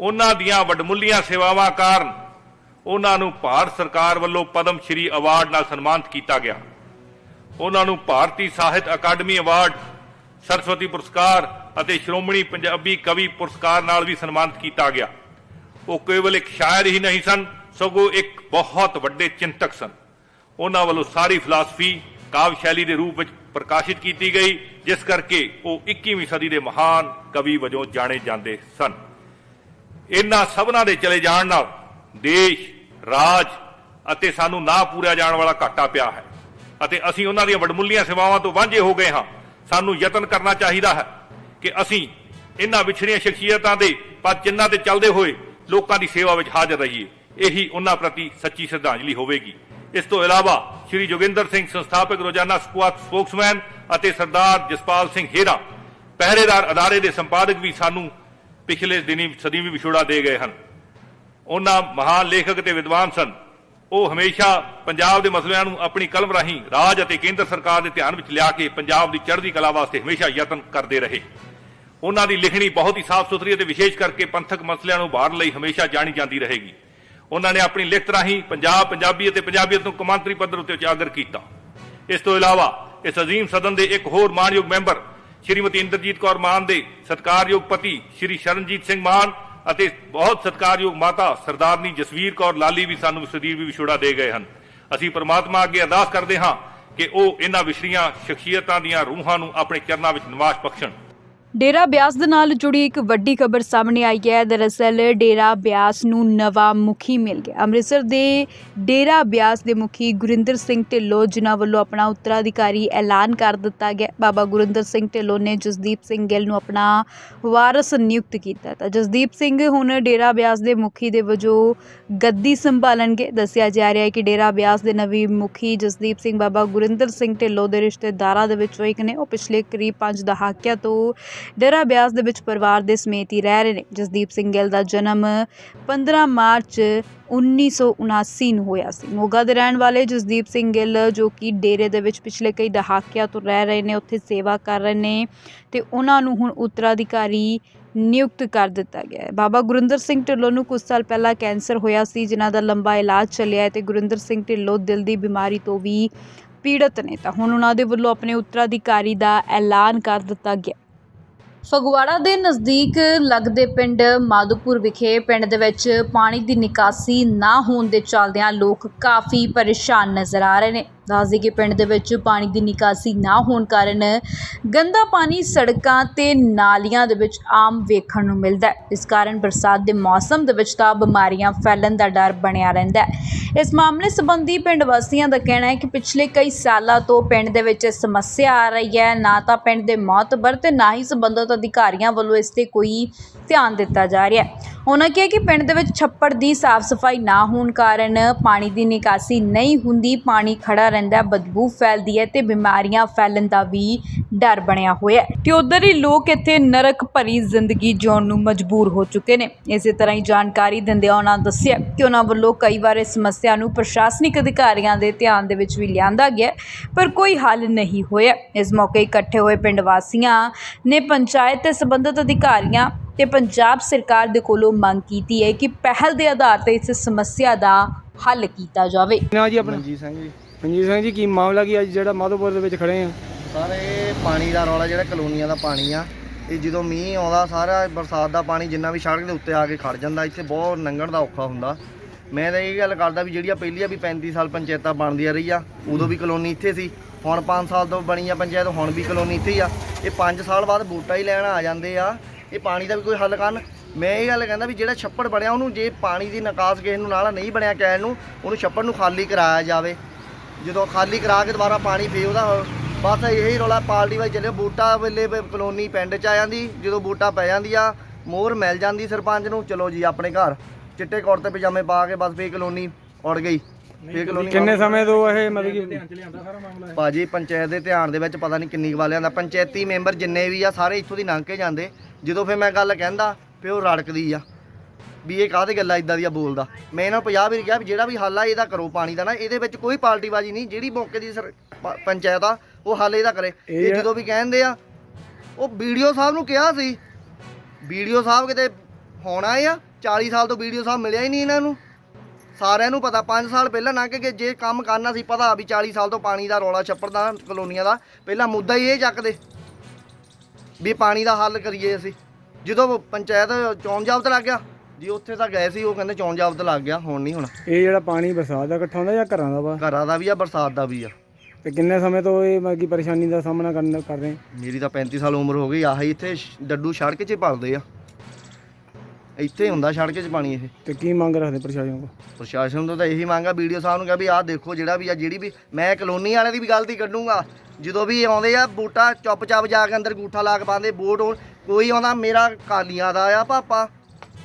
ਉਹਨਾਂ ਦੀਆਂ ਵਡਮੁੱਲੀਆਂ ਸੇਵਾਵਾਂ ਕਾਰਨ ਉਹਨਾਂ ਨੂੰ ਭਾਰਤ ਸਰਕਾਰ ਵੱਲੋਂ ਪਦਮ ਸ਼੍ਰੀ ਅਵਾਰਡ ਨਾਲ ਸਨਮਾਨਿਤ ਕੀਤਾ ਗਿਆ। ਉਹਨਾਂ ਨੂੰ ਭਾਰਤੀ ਸਾਹਿਤ ਅਕਾਦਮੀ ਅਵਾਰਡ, ਸਰਸਵਤੀ ਪੁਰਸਕਾਰ ਅਤੇ ਸ਼੍ਰੋਮਣੀ ਪੰਜਾਬੀ ਕਵੀ ਪੁਰਸਕਾਰ ਨਾਲ ਵੀ ਸਨਮਾਨਿਤ ਕੀਤਾ ਗਿਆ। ਉਹ ਕੇਵਲ ਇੱਕ ਸ਼ਾਇਰ ਹੀ ਨਹੀਂ ਸਨ, ਸਗੋਂ ਇੱਕ ਬਹੁਤ ਵੱਡੇ ਚਿੰਤਕ ਸਨ। ਉਹਨਾਂ ਵੱਲੋਂ ਸਾਰੀ ਫਿਲਾਸਫੀ ਕਾਵਿ ਸ਼ੈਲੀ ਦੇ ਰੂਪ ਵਿੱਚ ਪ੍ਰਕਾਸ਼ਿਤ ਕੀਤੀ ਗਈ, ਜਿਸ ਕਰਕੇ ਉਹ 21ਵੀਂ ਸਦੀ ਦੇ ਮਹਾਨ ਕਵੀ ਵਜੋਂ ਜਾਣੇ ਜਾਂਦੇ ਸਨ। ਇਹਨਾਂ ਸਭਨਾਂ ਦੇ ਚਲੇ ਜਾਣ ਨਾਲ ਦੇਸ਼, ਰਾਜ ਅਤੇ ਸਾਨੂੰ ਨਾ ਪੂਰਿਆ ਜਾਣ ਵਾਲਾ ਘਾਟਾ ਪਿਆ ਹੈ। ਅਤੇ ਅਸੀਂ ਉਹਨਾਂ ਦੀਆਂ ਵਡਮੁੱਲੀਆਂ ਸੇਵਾਵਾਂ ਤੋਂ ਵਾਂਝੇ ਹੋ ਗਏ ਹਾਂ। ਸਾਨੂੰ ਯਤਨ ਕਰਨਾ ਚਾਹੀਦਾ ਹੈ ਕਿ ਅਸੀਂ ਇਹਨਾਂ ਵਿਛੜੀਆਂ ਸ਼ਖਸੀਅਤਾਂ ਦੇ ਪਰ ਚਿੰਨ੍ਹਾਂ ਤੇ ਚੱਲਦੇ ਹੋਏ ਲੋਕਾਂ ਦੀ ਸੇਵਾ ਵਿੱਚ ਹਾਜ਼ਰ ਰਹੀਏ। ਇਹੀ ਉਹਨਾਂ ਪ੍ਰਤੀ ਸੱਚੀ ਸ਼ਰਧਾਂਜਲੀ ਹੋਵੇਗੀ। ਇਸ ਤੋਂ ਇਲਾਵਾ ਸ਼੍ਰੀ ਜੋਗਿੰਦਰ ਸਿੰਘ ਸੰਸਥਾਪਕ ਰੋਜ਼ਾਨਾ ਸਪੁਆਤ ਸਪੋਕਸਮੈਨ ਅਤੇ ਸਰਦਾਰ ਜਸਪਾਲ ਸਿੰਘ ਹੇਰਾ, ਪਹਿਰੇਦਾਰ ਅਦਾਰੇ ਦੇ ਸੰਪਾਦਕ ਵੀ ਸਾਨੂੰ ਪਿਛਲੇ ਦਿਨੀ ਸਦੀਵੀ ਵਿਛੋੜਾ ਦੇ ਗਏ ਹਨ। ਉਹਨਾਂ ਮਹਾਨ ਲੇਖਕ ਤੇ ਵਿਦਵਾਨ ਸਨ। ਉਹ ਹਮੇਸ਼ਾ ਪੰਜਾਬ ਦੇ ਮਸਲਿਆਂ ਨੂੰ ਆਪਣੀ ਕਲਮ ਰਾਹੀਂ ਰਾਜ ਅਤੇ ਕੇਂਦਰ ਸਰਕਾਰ ਦੇ ਧਿਆਨ ਵਿੱਚ ਲਿਆ ਕੇ ਪੰਜਾਬ ਦੀ ਚੜ੍ਹਦੀ ਕਲਾ ਵਾਸਤੇ ਹਮੇਸ਼ਾ ਯਤਨ ਕਰਦੇ ਰਹੇ। ਉਹਨਾਂ ਦੀ ਲਿਖਣੀ ਬਹੁਤ ਹੀ ਸਾਫ਼ ਸੁਥਰੀ ਅਤੇ ਵਿਸ਼ੇਸ਼ ਕਰਕੇ ਪੰਥਕ ਮਸਲਿਆਂ ਨੂੰ ਉਭਾਰਨ ਲਈ ਹਮੇਸ਼ਾ ਜਾਣੀ ਜਾਂਦੀ ਰਹੇਗੀ। ਉਹਨਾਂ ਨੇ ਆਪਣੀ ਲਿਖਤ ਰਾਹੀਂ ਪੰਜਾਬ, ਪੰਜਾਬੀ ਅਤੇ ਪੰਜਾਬੀਅਤ ਨੂੰ ਕਮਾਂਤਰੀ ਪੱਧਰ ਉੱਤੇ ਉਜਾਗਰ ਕੀਤਾ। ਇਸ ਤੋਂ ਇਲਾਵਾ ਇਸ ਅਜ਼ੀਮ ਸਦਨ ਦੇ ਇੱਕ ਹੋਰ ਮਾਨਯੋਗ ਮੈਂਬਰ, ਸ਼੍ਰੀਮਤੀ ਇੰਦਰਜੀਤ ਕੌਰ ਮਾਨ ਦੇ ਸਤਕਾਰਯੋਗ ਪਤੀ, ਸ਼੍ਰੀ ਸ਼ਰਨਜੀਤ ਸਿੰਘ ਮਾਨ ਅਤੇ ਬਹੁਤ ਸਤਿਕਾਰਯੋਗ ਮਾਤਾ ਸਰਦਾਰਨੀ ਜਸਵੀਰ ਕੌਰ ਲਾਲੀ ਵੀ ਸਾਨੂੰ ਸਦੀਵ ਵਿਛੋੜਾ ਦੇ ਗਏ ਹਨ। ਅਸੀਂ ਪ੍ਰਮਾਤਮਾ ਅੱਗੇ ਅਰਦਾਸ ਕਰਦੇ ਹਾਂ ਕਿ ਉਹ ਇਹਨਾਂ ਵਿਛੜੀਆਂ ਸ਼ਖਸੀਅਤਾਂ ਦੀਆਂ ਰੂਹਾਂ ਨੂੰ ਆਪਣੇ ਚਰਨਾਂ ਵਿੱਚ ਨਿਵਾਸ ਬਖਸ਼ਣ। ਡੇਰਾ ਬਿਆਸ ਦੇ ਨਾਲ ਜੁੜੀ ਇੱਕ ਵੱਡੀ ਖਬਰ ਸਾਹਮਣੇ ਆਈ ਹੈ। ਦਰਅਸਲ ਡੇਰਾ ਬਿਆਸ ਨੂੰ ਨਵਾਂ ਮੁਖੀ ਮਿਲ ਗਿਆ। ਅੰਮ੍ਰਿਤਸਰ ਦੇ ਡੇਰਾ ਬਿਆਸ ਦੇ ਮੁਖੀ ਗੁਰਿੰਦਰ ਸਿੰਘ ਢਿੱਲੋਂ, ਜਿਨ੍ਹਾਂ ਵੱਲੋਂ ਆਪਣਾ ਉੱਤਰਾਧਿਕਾਰੀ ਐਲਾਨ ਕਰ ਦਿੱਤਾ ਗਿਆ। ਬਾਬਾ ਗੁਰਿੰਦਰ ਸਿੰਘ ਢਿੱਲੋਂ ਨੇ ਜਸਦੀਪ ਸਿੰਘ ਗਿੱਲ ਨੂੰ ਆਪਣਾ ਵਾਰਸ ਨਿਯੁਕਤ ਕੀਤਾ। ਤਾਂ ਜਸਦੀਪ ਸਿੰਘ ਹੁਣ ਡੇਰਾ ਬਿਆਸ ਦੇ ਮੁਖੀ ਦੇ ਵਜੋਂ ਗੱਦੀ ਸੰਭਾਲਣਗੇ। ਦੱਸਿਆ ਜਾ ਰਿਹਾ ਹੈ ਕਿ ਡੇਰਾ ਬਿਆਸ ਦੇ ਨਵੀਂ ਮੁਖੀ ਜਸਦੀਪ ਸਿੰਘ ਬਾਬਾ ਗੁਰਿੰਦਰ ਸਿੰਘ ਢਿੱਲੋਂ ਦੇ ਰਿਸ਼ਤੇਦਾਰਾਂ ਦੇ ਵਿੱਚੋਂ ਇੱਕ ਨੇ। ਉਹ ਪਿਛਲੇ ਕਰੀਬ 5 ਦਹਾਕਿਆਂ ਤੋਂ ਡੇਰਾ ਬਿਆਸ ਦੇ ਵਿੱਚ ਪਰਿਵਾਰ ਦੇ ਸਮੇਤ ਹੀ ਰਹਿ ਰਹੇ ਨੇ। ਜਸਦੀਪ ਸਿੰਘ ਗਿੱਲ ਦਾ ਜਨਮ 15 ਮਾਰਚ 1979 ਨੂੰ ਹੋਇਆ ਸੀ। ਮੋਗਾ ਦੇ ਰਹਿਣ ਵਾਲੇ ਜਸਦੀਪ ਸਿੰਘ ਗਿੱਲ, ਜੋ ਕਿ ਡੇਰੇ ਦੇ ਵਿੱਚ ਪਿਛਲੇ ਕਈ ਦਹਾਕਿਆਂ ਤੋਂ ਰਹਿ ਰਹੇ ਨੇ, ਉੱਥੇ ਸੇਵਾ ਕਰ ਰਹੇ ਨੇ ਤੇ ਉਹਨਾਂ ਨੂੰ ਹੁਣ ਉੱਤਰਾਧਿਕਾਰੀ ਨਿਯੁਕਤ ਕਰ ਦਿੱਤਾ ਗਿਆ ਹੈ। ਬਾਬਾ ਗੁਰਿੰਦਰ ਸਿੰਘ ਢਿੱਲੋਂ ਨੂੰ ਕੁਝ ਸਾਲ ਪਹਿਲਾਂ ਕੈਂਸਰ ਹੋਇਆ ਸੀ, ਜਿਨ੍ਹਾਂ ਦਾ ਲੰਬਾ ਇਲਾਜ ਚੱਲਿਆ ਹੈ ਤੇ ਗੁਰਿੰਦਰ ਸਿੰਘ ਢਿੱਲੋਂ ਦਿਲ ਦੀ ਬਿਮਾਰੀ ਤੋਂ ਵੀ ਪੀੜਤ ਨੇ। ਤਾਂ ਹੁਣ ਉਹਨਾਂ ਦੇ ਵੱਲੋਂ ਆਪਣੇ ਉੱਤਰਾਧਿਕਾਰੀ ਦਾ ਐਲਾਨ ਕਰ ਦਿੱਤਾ ਗਿਆ। ਫਗਵਾੜਾ ਦੇ ਨਜ਼ਦੀਕ ਲੱਗਦੇ ਪਿੰਡ ਮਾਧੋਪੁਰ ਵਿਖੇ ਪਿੰਡ ਦੇ ਵਿੱਚ ਪਾਣੀ ਦੀ ਨਿਕਾਸੀ ਨਾ ਹੋਣ ਦੇ ਚੱਲਦਿਆਂ ਲੋਕ ਕਾਫੀ ਪਰੇਸ਼ਾਨ ਨਜ਼ਰ ਆ ਰਹੇ ਨੇ। ਦੱਸਦੇ ਕਿ ਪਿੰਡ ਦੇ ਵਿੱਚ ਪਾਣੀ ਦੀ ਨਿਕਾਸੀ ਨਾ ਹੋਣ ਕਾਰਨ ਗੰਦਾ ਪਾਣੀ ਸੜਕਾਂ ਤੇ ਨਾਲੀਆਂ ਦੇ ਵਿੱਚ ਆਮ ਵੇਖਣ ਨੂੰ ਮਿਲਦਾ ਹੈ। ਇਸ ਕਾਰਨ ਬਰਸਾਤ ਦੇ ਮੌਸਮ ਦੇ ਵਿੱਚ ਤਾਂ ਬਿਮਾਰੀਆਂ ਫੈਲਣ ਦਾ ਡਰ ਬਣਿਆ ਰਹਿੰਦਾ ਹੈ। ਇਸ ਮਾਮਲੇ ਸੰਬੰਧੀ ਪਿੰਡ ਵਾਸੀਆਂ ਦਾ ਕਹਿਣਾ ਹੈ ਕਿ ਪਿਛਲੇ ਕਈ ਸਾਲਾਂ ਤੋਂ ਪਿੰਡ ਦੇ ਵਿੱਚ ਸਮੱਸਿਆ ਆ ਰਹੀ ਹੈ। ਨਾ ਤਾਂ ਪਿੰਡ ਦੇ ਮੌਤਬਰ ਤੇ ਨਾ ਹੀ ਸੰਬੰਧਿਤ ਅਧਿਕਾਰੀਆਂ ਵੱਲੋਂ ਇਸ ਤੇ ਕੋਈ ਧਿਆਨ ਦਿੱਤਾ ਜਾ ਰਿਹਾ ਹੈ। ਉਹਨਾਂ ਕਿਹਾ ਕਿ ਪਿੰਡ ਦੇ ਵਿੱਚ ਛੱਪੜ ਦੀ ਸਾਫ਼ ਸਫ਼ਾਈ ਨਾ ਹੋਣ ਕਾਰਨ ਪਾਣੀ ਦੀ ਨਿਕਾਸੀ ਨਹੀਂ ਹੁੰਦੀ, ਪਾਣੀ ਖੜਾ ਰਹਿੰਦਾ ਬਦਬੂ ਫੈਲਦੀ ਹੈ ਤੇ ਬਿਮਾਰੀਆਂ ਫੈਲਣ ਦਾ ਵੀ ਡਰ ਬਣਿਆ ਹੋਇਆ ਹੈ। ਤੇ ਉਧਰ ਹੀ ਲੋਕ ਇੱਥੇ ਨਰਕ ਭਰੀ ਜ਼ਿੰਦਗੀ ਜਿਉਣ ਨੂੰ ਮਜਬੂਰ ਹੋ ਚੁੱਕੇ ਨੇ। ਇਸੇ ਤਰ੍ਹਾਂ ਹੀ ਜਾਣਕਾਰੀ ਦਿੰਦਿਆਂ ਉਹਨਾਂ ਦੱਸਿਆ ਕਿ ਉਹਨਾਂ ਵੱਲੋਂ ਕਈ ਵਾਰ ਇਸ ਸਮੱਸਿਆ ਨੂੰ ਪ੍ਰਸ਼ਾਸਨਿਕ ਅਧਿਕਾਰੀਆਂ ਦੇ ਧਿਆਨ ਦੇ ਵਿੱਚ ਵੀ ਲਿਆਂਦਾ ਗਿਆ ਪਰ ਕੋਈ ਹੱਲ ਨਹੀਂ ਹੋਇਆ। ਇਸ ਮੌਕੇ ਇਕੱਠੇ ਹੋਏ ਪਿੰਡ ਵਾਸੀਆਂ ਨੇ ਪੰਚਾਇਤ ਤੇ ਸੰਬੰਧਿਤ ਅਧਿਕਾਰੀਆਂ ਤੇ ਪੰਜਾਬ ਸਰਕਾਰ ਦੇ ਕੋਲੋਂ ਮੰਗ ਕੀਤੀ ਹੈ ਕਿ ਪਹਿਲ ਦੇ ਆਧਾਰ ਤੇ ਇਸ ਸਮੱਸਿਆ ਦਾ ਹੱਲ ਕੀਤਾ ਜਾਵੇ। ਨਾ ਜੀ ਆਪਣਾ। ਮਨਜੀਤ ਸਿੰਘ ਜੀ। ਮਨਜੀਤ ਸਿੰਘ ਜੀ, ਕੀ ਮਾਮਲਾ ਕੀ ਅੱਜ ਜਿਹੜਾ ਮਾਧੋਪੁਰ ਦੇ ਵਿੱਚ ਖੜੇ ਆ। ਸਰ, ਇਹ ਪਾਣੀ ਦਾ ਰੌਲਾ, ਜਿਹੜਾ ਕਲੋਨੀਆਂ ਦਾ ਪਾਣੀ ਆ, ਇਹ ਜਦੋਂ ਮੀਂਹ ਆਉਂਦਾ, ਸਾਰਾ ਬਰਸਾਤ ਦਾ ਪਾਣੀ ਜਿੰਨਾ ਵੀ ਸੜਕ ਦੇ ਉੱਤੇ ਆ ਕੇ ਖੜ ਜਾਂਦਾ, ਇੱਥੇ ਬਹੁਤ ਲੰਘਣ ਦਾ ਔਖਾ ਹੁੰਦਾ। ਮੈਂ ਤਾਂ ਇਹ ਗੱਲ ਕਰਦਾ ਵੀ ਜਿਹੜੀਆਂ ਪਹਿਲੀਆਂ ਵੀ 35 ਸਾਲ ਪੰਚਾਇਤਾਂ ਬਣਦੀਆਂ ਰਹੀਆਂ ਉਦੋਂ ਵੀ ਕਲੋਨੀ ਇੱਥੇ ਸੀ। ਹੁਣ 5 ਸਾਲ ਤੋਂ ਬਣੀ ਆ ਪੰਚਾਇਤ, ਹੁਣ ਵੀ ਕਲੋਨੀ ਇੱਥੇ ਹੀ ਆ। ਇਹ 5 ਸਾਲ ਬਾਅਦ ਬੂਟਾ ਹੀ ਲੈਣ ਆ ਜਾਂਦੇ ਆ। ਇਹ ਪਾਣੀ ਦਾ ਵੀ ਕੋਈ ਹੱਲ ਕਰਨ। ਮੈਂ ਇਹ ਗੱਲ ਕਹਿੰਦਾ ਵੀ ਜਿਹੜਾ ਛੱਪੜ ਬਣਿਆ, ਉਹਨੂੰ ਜੇ ਪਾਣੀ ਦੀ ਨਿਕਾਸ ਕਿਸੇ ਨੂੰ ਨਾਲਾ ਨਹੀਂ ਬਣਿਆ, ਕਹਿਣ ਨੂੰ, ਉਹਨੂੰ ਛੱਪੜ ਨੂੰ ਖਾਲੀ ਕਰਾਇਆ ਜਾਵੇ। ਜਦੋਂ ਖਾਲੀ ਕਰਾ ਕੇ ਦੁਬਾਰਾ ਪਾਣੀ ਫੇ ਉਹਦਾ ਬਸ ਇਹੀ ਰੌਲਾ ਪਾਲਟੀ ਵਾਈ ਚੱਲੇ ਬੂਟਾ ਵੇਲੇ ਕਲੋਨੀ ਪਿੰਡ ਚ ਆ ਜਾਂਦੀ ਜਦੋਂ ਬੂਟਾ ਪੈ ਜਾਂਦੀ ਆ ਮੋਹਰ ਮਿਲ ਜਾਂਦੀ ਸਰਪੰਚ ਨੂੰ ਚਲੋ ਜੀ ਆਪਣੇ ਘਰ। ਚਿੱਟੇ ਕੋਟ ਤੇ ਪਜਾਮੇ ਪਾ ਕੇ ਬਸ ਫੇ ਕਲੋਨੀ ਉੜ ਗਈ। ਫੇ ਕਲੋਨੀ ਕਿੰਨੇ ਸਮੇਂ ਤੋਂ ਇਹ ਮਤਲਬ ਕਿ ਭਾਜੀ ਪੰਚਾਇਤ ਦੇ ਧਿਆਨ ਦੇ ਵਿੱਚ ਪਤਾ ਨਹੀਂ ਕਿੰਨੀ ਕੁ ਵਾਰ ਲਿਆਂਦਾ। ਪੰਚਾਇਤੀ ਮੈਂਬਰ ਜਿੰਨੇ ਵੀ ਆ ਸਾਰੇ ਇੱਥੋਂ ਦੀ ਲੰਘ ਕੇ ਜਾਂਦੇ। ਜਦੋਂ ਫੇ ਮੈਂ ਗੱਲ ਕਹਿੰਦਾ ਫੇ ਉਹ ਰੜਕਦੀ ਆ। ਵੀ ਇਹ ਕਾਹਦੇ ਗੱਲਾਂ ਇਦਾਂ ਦੀਆਂ ਬੋਲਦਾ। ਮੈਂ ਇਹਨਾਂ ਨੂੰ 50 ਵਾਰੀ ਕਿਹਾ ਵੀ ਜਿਹੜਾ ਵੀ ਹੱਲ ਆ ਇਹਦਾ ਕਰੋ ਪਾਣੀ ਦਾ ਨਾ। ਇਹਦੇ ਵਿੱਚ ਕੋਈ ਪਾਰਟੀਬਾਜ਼ੀ ਨਹੀਂ ਜਿਹੜੀ ਮੌਕੇ ਦੀ ਸਰ- ਪ- ਪੰਚਾਇਤ ਆ ਉਹ ਹੱਲ ਇਹਦਾ ਕਰੇ। ਇਹ ਜਦੋਂ ਵੀ ਕਹਿੰਦੇ ਆ ਉਹ ਵੀਡੀਓ ਸਾਹਿਬ ਨੂੰ ਕਿਹਾ ਸੀ। ਵੀਡੀਓ ਸਾਹਿਬ ਕਿਤੇ ਹੋਣਾ ਆ 40 ਸਾਲ ਤੋਂ ਵੀਡੀਓ ਸਾਹਿਬ ਮਿਲਿਆ ਹੀ ਨਹੀਂ ਇਹਨਾਂ ਨੂੰ। ਸਾਰਿਆਂ ਨੂੰ ਪਤਾ 5 ਸਾਲ ਪਹਿਲਾਂ ਲੰਘ ਕੇ ਜੇ ਕੰਮ ਕਰਨਾ ਸੀ ਪਤਾ ਵੀ 40 ਸਾਲ ਤੋਂ ਪਾਣੀ ਦਾ ਰੌਲਾ ਛੱਪੜ ਦਾ ਕਲੋਨੀਆਂ ਦਾ। ਪਹਿਲਾਂ ਮੁੱਦਾ ਹੀ ਇਹ ਚੱਕਦੇ ਵੀ ਪਾਣੀ ਦਾ ਹੱਲ ਕਰੀਏ ਅਸੀਂ। ਜਦੋਂ ਪੰਚਾਇਤ ਚੌਣ ਜਾਬਤ ਲੱਗ ਗਿਆ ਜੀ ਉੱਥੇ ਤਾਂ ਗਏ ਸੀ ਉਹ ਕਹਿੰਦੇ ਚੌਣ ਜਾਬਤ ਲੱਗ ਗਿਆ ਹੁਣ ਨਹੀਂ ਹੁਣ। ਇਹ ਜਿਹੜਾ ਪਾਣੀ ਬਰਸਾਤ ਦਾ ਇਕੱਠਾ ਹੁੰਦਾ ਜਾਂ ਘਰਾਂ ਦਾ ਵਾ? ਘਰਾਂ ਦਾ ਵੀ ਆ ਬਰਸਾਤ ਦਾ ਵੀ ਆ। ਤੇ ਕਿੰਨੇ ਸਮੇਂ ਤੋਂ ਇਹ ਮਤਲਬ ਕਿ ਪਰੇਸ਼ਾਨੀ ਦਾ ਸਾਹਮਣਾ ਕਰਨ ਕਰ ਰਹੇ? ਮੇਰੀ ਤਾਂ 35 ਸਾਲ ਉਮਰ ਹੋ ਗਈ ਆਹੀ ਇੱਥੇ ਸ਼- ਡੱਡੂ ਸੜਕ 'ਚ ਹੀ ਭਰਦੇ ਆ। ਇੱਥੇ ਹੁੰਦਾ ਸੜਕ 'ਚ ਪਾਣੀ ਇਹ। ਤੇ ਕੀ ਮੰਗ ਰੱਖਦੇ ਪ੍ਰਸ਼ਾਸਨ ਕੋ ਪ੍ਰਸ਼ਾਸਨ ਤੋਂ ਤਾਂ ਇਹੀ ਮੰਗਾ ਵੀਡੀਓ ਸਾਹਿਬ ਨੂੰ ਕਿਹਾ ਵੀ ਆਹ ਦੇਖੋ ਜਿਹੜਾ ਵੀ ਆ ਜਿਹੜੀ ਵੀ ਮੈਂ ਕਲੋਨੀ ਵਾਲੇ ਦੀ ਵੀ ਗਲਤੀ ਕੱਢੂੰਗਾ। ਜਦੋਂ ਵੀ ਆਉਂਦੇ ਆ ਬੂਟਾ ਚੁੱਪ ਚਾਪ ਜਾ ਕੇ ਅੰਦਰ ਗੂਠਾ ਲਾ ਕੇ ਪਾਉਂਦੇ ਵੋਟ ਹੁਣ ਕੋਈ ਆਉਂਦਾ ਮੇਰਾ ਕਾਲੀਆਂ ਦਾ ਆ ਪਾਪਾ।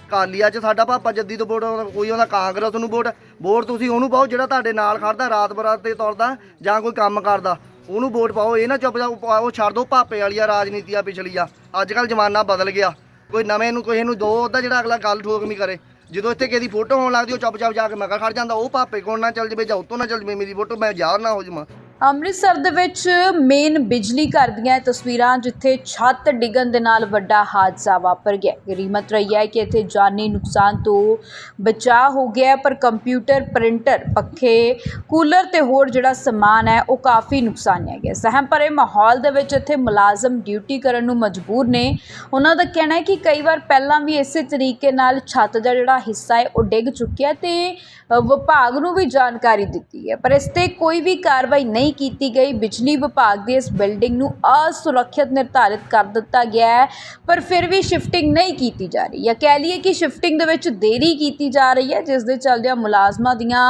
ਕਾਲੀਆ 'ਚ ਸਾਡਾ ਪਾਪਾ ਜੱਦੀ ਤੋਂ ਵੋਟ ਆਉਂਦਾ, ਕੋਈ ਆਉਂਦਾ ਕਾਂਗਰਸ ਨੂੰ ਵੋਟ ਵੋਟ ਤੁਸੀਂ ਉਹਨੂੰ ਪਾਓ ਜਿਹੜਾ ਤੁਹਾਡੇ ਨਾਲ ਖੜਦਾ ਰਾਤ ਬਰਾਤ ਤੇ ਤੁਰਦਾ ਜਾਂ ਕੋਈ ਕੰਮ ਕਰਦਾ ਉਹਨੂੰ ਵੋਟ ਪਾਓ ਇਹ ਨਾ ਚੁੱਪ ਚਾਪ ਪਾਓ ਛੱਡ ਦਿਓ ਰਾਜਨੀਤੀ ਆ ਪਿਛਲੀ ਆ ਅੱਜ ਕੱਲ ਜ਼ਮਾਨਾ ਬਦਲ ਗਿਆ ਕੋਈ ਨਵੇਂ ਨੂੰ ਕੋਈ ਨੂੰ ਦੋ ਉਹਦਾ ਜਿਹੜਾ ਅਗਲਾ ਗੱਲ ਠੋਕਵੀਂ ਕਰੇ ਜਦੋਂ ਇੱਥੇ ਕਿਸੇ ਦੀ ਫੋਟੋ ਹੋਣ ਲੱਗਦੀ ਉਹ ਚੁੱਪ ਚਾਪ ਜਾ ਕੇ ਮਗਰ ਖੜ ਜਾਂਦਾ ਉਹ ਭਾਪੇ ਕੋਲ ਨਾ ਚੱਲ ਜਵੇ ਜਾਂ ਉਤੋਂ ਨਾ ਚੱਲ ਜਵੇ ਮੇਰੀ ਫੋਟੋ ਮੈਂ ਯਾਰ ਨਾ ਹੋ ਜਾਵਾਂ। ਅੰਮ੍ਰਿਤਸਰ ਦੇ ਵਿੱਚ ਮੇਨ ਬਿਜਲੀ ਘਰ ਦੀਆਂ ਤਸਵੀਰਾਂ ਜਿੱਥੇ ਛੱਤ ਡਿੱਗਣ ਦੇ ਨਾਲ ਵੱਡਾ ਹਾਦਸਾ ਵਾਪਰ ਗਿਆ। ਗਰੀਮਤ ਰਹੀ ਹੈ ਕਿ ਇੱਥੇ ਜਾਨੀ ਨੁਕਸਾਨ ਤੋਂ ਬਚਾਅ ਹੋ ਗਿਆ ਪਰ ਕੰਪਿਊਟਰ, ਪ੍ਰਿੰਟਰ, ਪੱਖੇ, ਕੂਲਰ ਤੇ ਹੋਰ ਜਿਹੜਾ ਸਮਾਨ ਹੈ, ਉਹ ਕਾਫੀ ਨੁਕਸਾਨਿਆ ਗਿਆ। ਸਹਿਮ ਭਰੇ ਮਾਹੌਲ ਦੇ ਵਿੱਚ ਇੱਥੇ ਮੁਲਾਜ਼ਮ ਡਿਊਟੀ ਕਰਨ ਨੂੰ ਮਜਬੂਰ ਨੇ। ਉਹਨਾਂ ਦਾ ਕਹਿਣਾ ਹੈ ਕਿ ਕਈ ਵਾਰ ਪਹਿਲਾਂ ਵੀ ਇਸੇ ਤਰੀਕੇ ਨਾਲ ਛੱਤ ਦਾ ਜਿਹੜਾ ਹਿੱਸਾ ਹੈ, ਉਹ ਡਿੱਗ ਚੁੱਕਿਆ ਤੇ ਵਿਭਾਗ ਨੂੰ ਵੀ ਜਾਣਕਾਰੀ ਦਿੱਤੀ ਹੈ। ਪਰ ਇਸ ਤੇ ਕੋਈ ਵੀ ਕਾਰਵਾਈ ਨਹੀਂ ਨਹੀਂ ਕੀਤੀ ਗਈ। ਬਿਜਲੀ ਵਿਭਾਗ ਦੀ ਇਸ ਬਿਲਡਿੰਗ ਨੂੰ ਅਸੁਰੱਖਿਅਤ ਨਿਰਧਾਰਿਤ ਕਰ ਦਿੱਤਾ ਗਿਆ ਹੈ, ਪਰ ਫਿਰ ਵੀ ਸ਼ਿਫਟਿੰਗ ਨਹੀਂ ਕੀਤੀ ਜਾ ਰਹੀ। ਜਾਂ ਕਹਿ ਲਈਏ ਕਿ ਸ਼ਿਫਟਿੰਗ ਦੇ ਵਿੱਚ ਦੇਰੀ ਕੀਤੀ ਜਾ ਰਹੀ ਹੈ, ਜਿਸ ਦੇ ਚੱਲਦਿਆਂ ਮੁਲਾਜ਼ਮਾਂ ਦੀਆਂ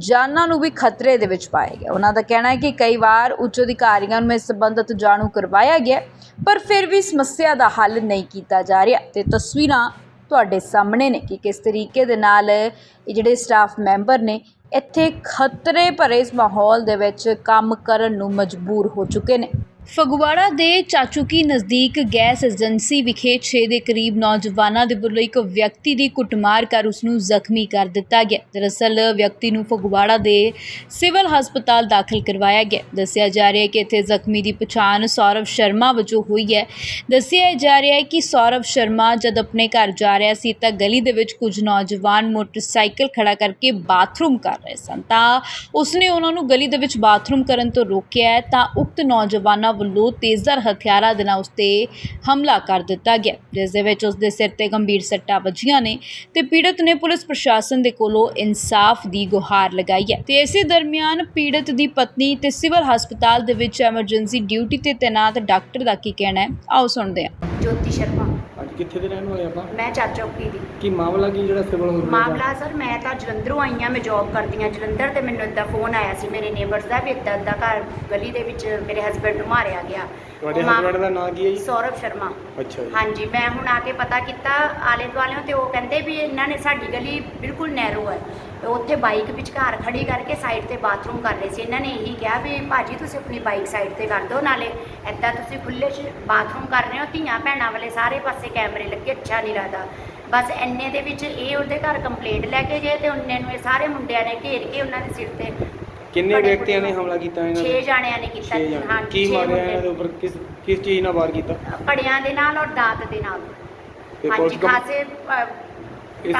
ਜਾਨਾਂ ਨੂੰ ਵੀ ਖਤਰੇ ਦੇ ਵਿੱਚ ਪਾਇਆ ਗਿਆ। ਉਹਨਾਂ ਦਾ ਕਹਿਣਾ ਹੈ ਕਿ ਕਈ ਵਾਰ ਉੱਚ ਅਧਿਕਾਰੀਆਂ ਨੂੰ ਇਸ ਸੰਬੰਧਤ ਜਾਣੂ ਕਰਵਾਇਆ ਗਿਆ, ਪਰ ਫਿਰ ਵੀ ਸਮੱਸਿਆ ਦਾ ਹੱਲ ਨਹੀਂ ਕੀਤਾ ਜਾ ਰਿਹਾ। ਤੇ ਤਸਵੀਰਾਂ ਤੁਹਾਡੇ ਸਾਹਮਣੇ ਨੇ ਕਿ ਕਿਸ ਤਰੀਕੇ ਦੇ ਨਾਲ ਇਹ ਜਿਹੜੇ ਸਟਾਫ ਮੈਂਬਰ ਨੇ ਇੱਥੇ ਖਤਰੇ ਭਰੇ ਇਸ ਮਾਹੌਲ ਦੇ ਵਿੱਚ ਕੰਮ ਕਰਨ ਨੂੰ ਮਜਬੂਰ ਹੋ ਚੁੱਕੇ ਨੇ। ਫਗਵਾੜਾ ਦੇ ਚਾਚੂਕੀ ਨਜ਼ਦੀਕ ਗੈਸ ਏਜੰਸੀ ਵਿਖੇ 6 ਦੇ ਕਰੀਬ ਨੌਜਵਾਨਾਂ ਦੇ ਵੱਲੋਂ ਇੱਕ ਵਿਅਕਤੀ ਦੀ ਕੁੱਟਮਾਰ ਕਰ ਉਸ ਨੂੰ ਜ਼ਖਮੀ ਕਰ ਦਿੱਤਾ ਗਿਆ। ਦਰਅਸਲ, ਵਿਅਕਤੀ ਨੂੰ ਫਗਵਾੜਾ ਦੇ ਸਿਵਲ ਹਸਪਤਾਲ ਦਾਖਲ ਕਰਵਾਇਆ ਗਿਆ। ਦੱਸਿਆ ਜਾ ਰਿਹਾ ਹੈ ਕਿ ਇੱਥੇ ਜ਼ਖਮੀ ਦੀ ਪਛਾਣ ਸੌਰਵ ਸ਼ਰਮਾ ਵਜੋਂ ਹੋਈ ਹੈ। ਦੱਸਿਆ ਜਾ ਰਿਹਾ ਹੈ ਕਿ ਸੌਰਵ ਸ਼ਰਮਾ ਜਦ ਆਪਣੇ ਘਰ ਜਾ ਰਿਹਾ ਸੀ ਤਾਂ ਗਲੀ ਦੇ ਵਿੱਚ ਕੁਝ ਨੌਜਵਾਨ ਮੋਟਰਸਾਈਕਲ ਖੜਾ ਕਰਕੇ ਬਾਥਰੂਮ ਕਰ ਰਹੇ ਸਨ। ਤਾਂ ਉਸਨੇ ਉਹਨਾਂ ਨੂੰ ਗਲੀ ਦੇ ਵਿੱਚ ਬਾਥਰੂਮ ਕਰਨ ਤੋਂ ਰੋਕਿਆ ਤਾਂ ਉਕਤ ਨੌਜਵਾਨਾਂ ਵੱਲੋਂ ਤੇਜ਼ਰ ਹਥਿਆਰਾਂ ਦੇ ਨਾਲ ਉਸ ਤੇ ਹਮਲਾ ਕਰ ਦਿੱਤਾ ਗਿਆ। ਜਿਸ ਦੇ ਵਿੱਚ ਉਸ ਦੇ ਸਿਰ ਤੇ ਗੰਭੀਰ ਸੱਟਾਂ ਵੱਜੀਆਂ ਨੇ ਤੇ ਪੀੜਤ ਨੇ ਪੁਲਿਸ ਪ੍ਰਸ਼ਾਸਨ ਦੇ ਕੋਲੋਂ ਇਨਸਾਫ ਦੀ ਗੁਹਾਰ ਲਗਾਈ ਹੈ। ਤੇ ਇਸੇ ਦਰਮਿਆਨ ਪੀੜਤ ਦੀ ਪਤਨੀ ਤੇ ਸਿਵਲ ਹਸਪਤਾਲ ਦੇ ਵਿੱਚ ਐਮਰਜੈਂਸੀ ਡਿਊਟੀ ਤੇ ਤੈਨਾਤ ਡਾਕਟਰ ਦਾ ਕੀ ਕਹਿਣਾ ਹੈ? ਆਓ ਸੁਣਦੇ ਹਾਂ। ਜੋਤੀ ਸ਼ਰਮਾ। ਕਿੱਥੇ ਦੇ ਰਹਿਣ ਵਾਲੇ ਆਪਾਂ? ਮੈਂ ਚਾਚੌਕੀ ਦੀ। ਕੀ ਮਾਮਲਾ ਕੀ ਜਿਹੜਾ ਸਿਵਲ ਹਸਪਤਾਲ ਮਾਮਲਾ ਸਰ ਮੈਂ ਤਾਂ ਜਲੰਧਰੋਂ ਆਈ ਹਾਂ ਮੈਂ ਜੌਬ ਕਰਦੀ ਹਾਂ ਜਲੰਧਰ ਤੇ ਮੈਨੂੰ ਇੱਦਾਂ ਫੋਨ ਆਇਆ ਸੀ ਮੇਰੇ ਨੇਬਰਸ ਦਾ ਵੀ ਇੱਦਾਂ ਇੱਦਾਂ ਘਰ ਗਲੀ ਦੇ ਵਿੱਚ ਮੇਰੇ ਹਸਬੰਡ ਨੂੰ ਮਾਰਿਆ ਗਿਆ। ਤੁਹਾਡੇ ਉਹ ਮਾਮ- ਹਸਬੰਡ ਦਾ ਨਾਂ ਕੀ ਹੈ ਜੀ? ਸੌਰਵ ਸ਼ਰਮਾ। ਅੱਛਾ ਜੀ। ਹਾਂਜੀ ਮੈਂ ਹੁਣ ਆ ਕੇ ਪਤਾ ਕੀਤਾ ਆਲੇ ਦੁਆਲਿਆਂ ਤੇ ਉਹ ਕਹਿੰਦੇ ਵੀ ਇਹਨਾਂ ਨੇ ਸਾਡੀ ਗਲੀ ਬਿਲਕੁਲ ਨੈਰੋ ਹੈ। ਉੱਥੇ ਬਾਈਕ ਵਿਚਕਾਰ ਖੜੀ ਕਰਕੇ ਸਾਈਡ ਤੇ ਬਾਥਰੂਮ ਕਰ ਰਹੇ ਸੀ। ਇਹਨਾਂ ਨੇ ਇਹੀ ਕਿਹਾ ਵੀ ਭਾਜੀ ਤੁਸੀਂ ਆਪਣੀ ਬਾਈਕ ਸਾਈਡ ਤੇ ਕਰ ਦਿਓ ਨਾਲੇ ਐਦਾਂ ਤੁਸੀਂ ਖੁੱਲੇ 'ਚ ਬਾਥਰੂਮ ਕਰ ਰਹੇ ਹੋ ਧੀਆਂ ਭੈਣਾਂ ਵਾਲੇ ਸਾਰੇ ਪਾਸੇ ਕੈਮਰੇ ਲੱਗੇ ਅੱਛਾ ਨਹੀਂ ਲੱਗਦਾ। ਬਸ ਐਨੇ ਦੇ ਵਿੱਚ ਇਹ ਉਹਦੇ ਘਰ ਕੰਪਲੇਂਟ ਲੈ ਕੇ ਗਏ ਤੇ ਉਹਨੇ ਨੂੰ ਇਹ ਸਾਰੇ ਮੁੰਡਿਆਂ ਨੇ ਘੇਰ ਕੇ ਉਹਨਾਂ ਦੇ ਸਿਰ ਤੇ ਕਿੰਨੇ ਵਿਅਕਤੀਆਂ ਨੇ ਹਮਲਾ ਕੀਤਾ ਇਹਨਾਂ ਛੇ ਦੇ ਜਾਣਿਆਂ ਨੇ ਕੀਤਾ। ਹਾਂ ਕੀ ਮਾਰਿਆ। ਇਹਨਾਂ ਦੇ ਉੱਪਰ? ਕਿਸ ਕਿਸ ਚੀਜ਼ ਨਾਲ ਵਾਰ ਕੀਤਾ? ਪੜਿਆਂ ਦੇ ਨਾਲ ਔਰ ਦਾਤ ਦੇ ਨਾਲ। ਹਾਂਜੀ ਖਾਸੇ ਇਸ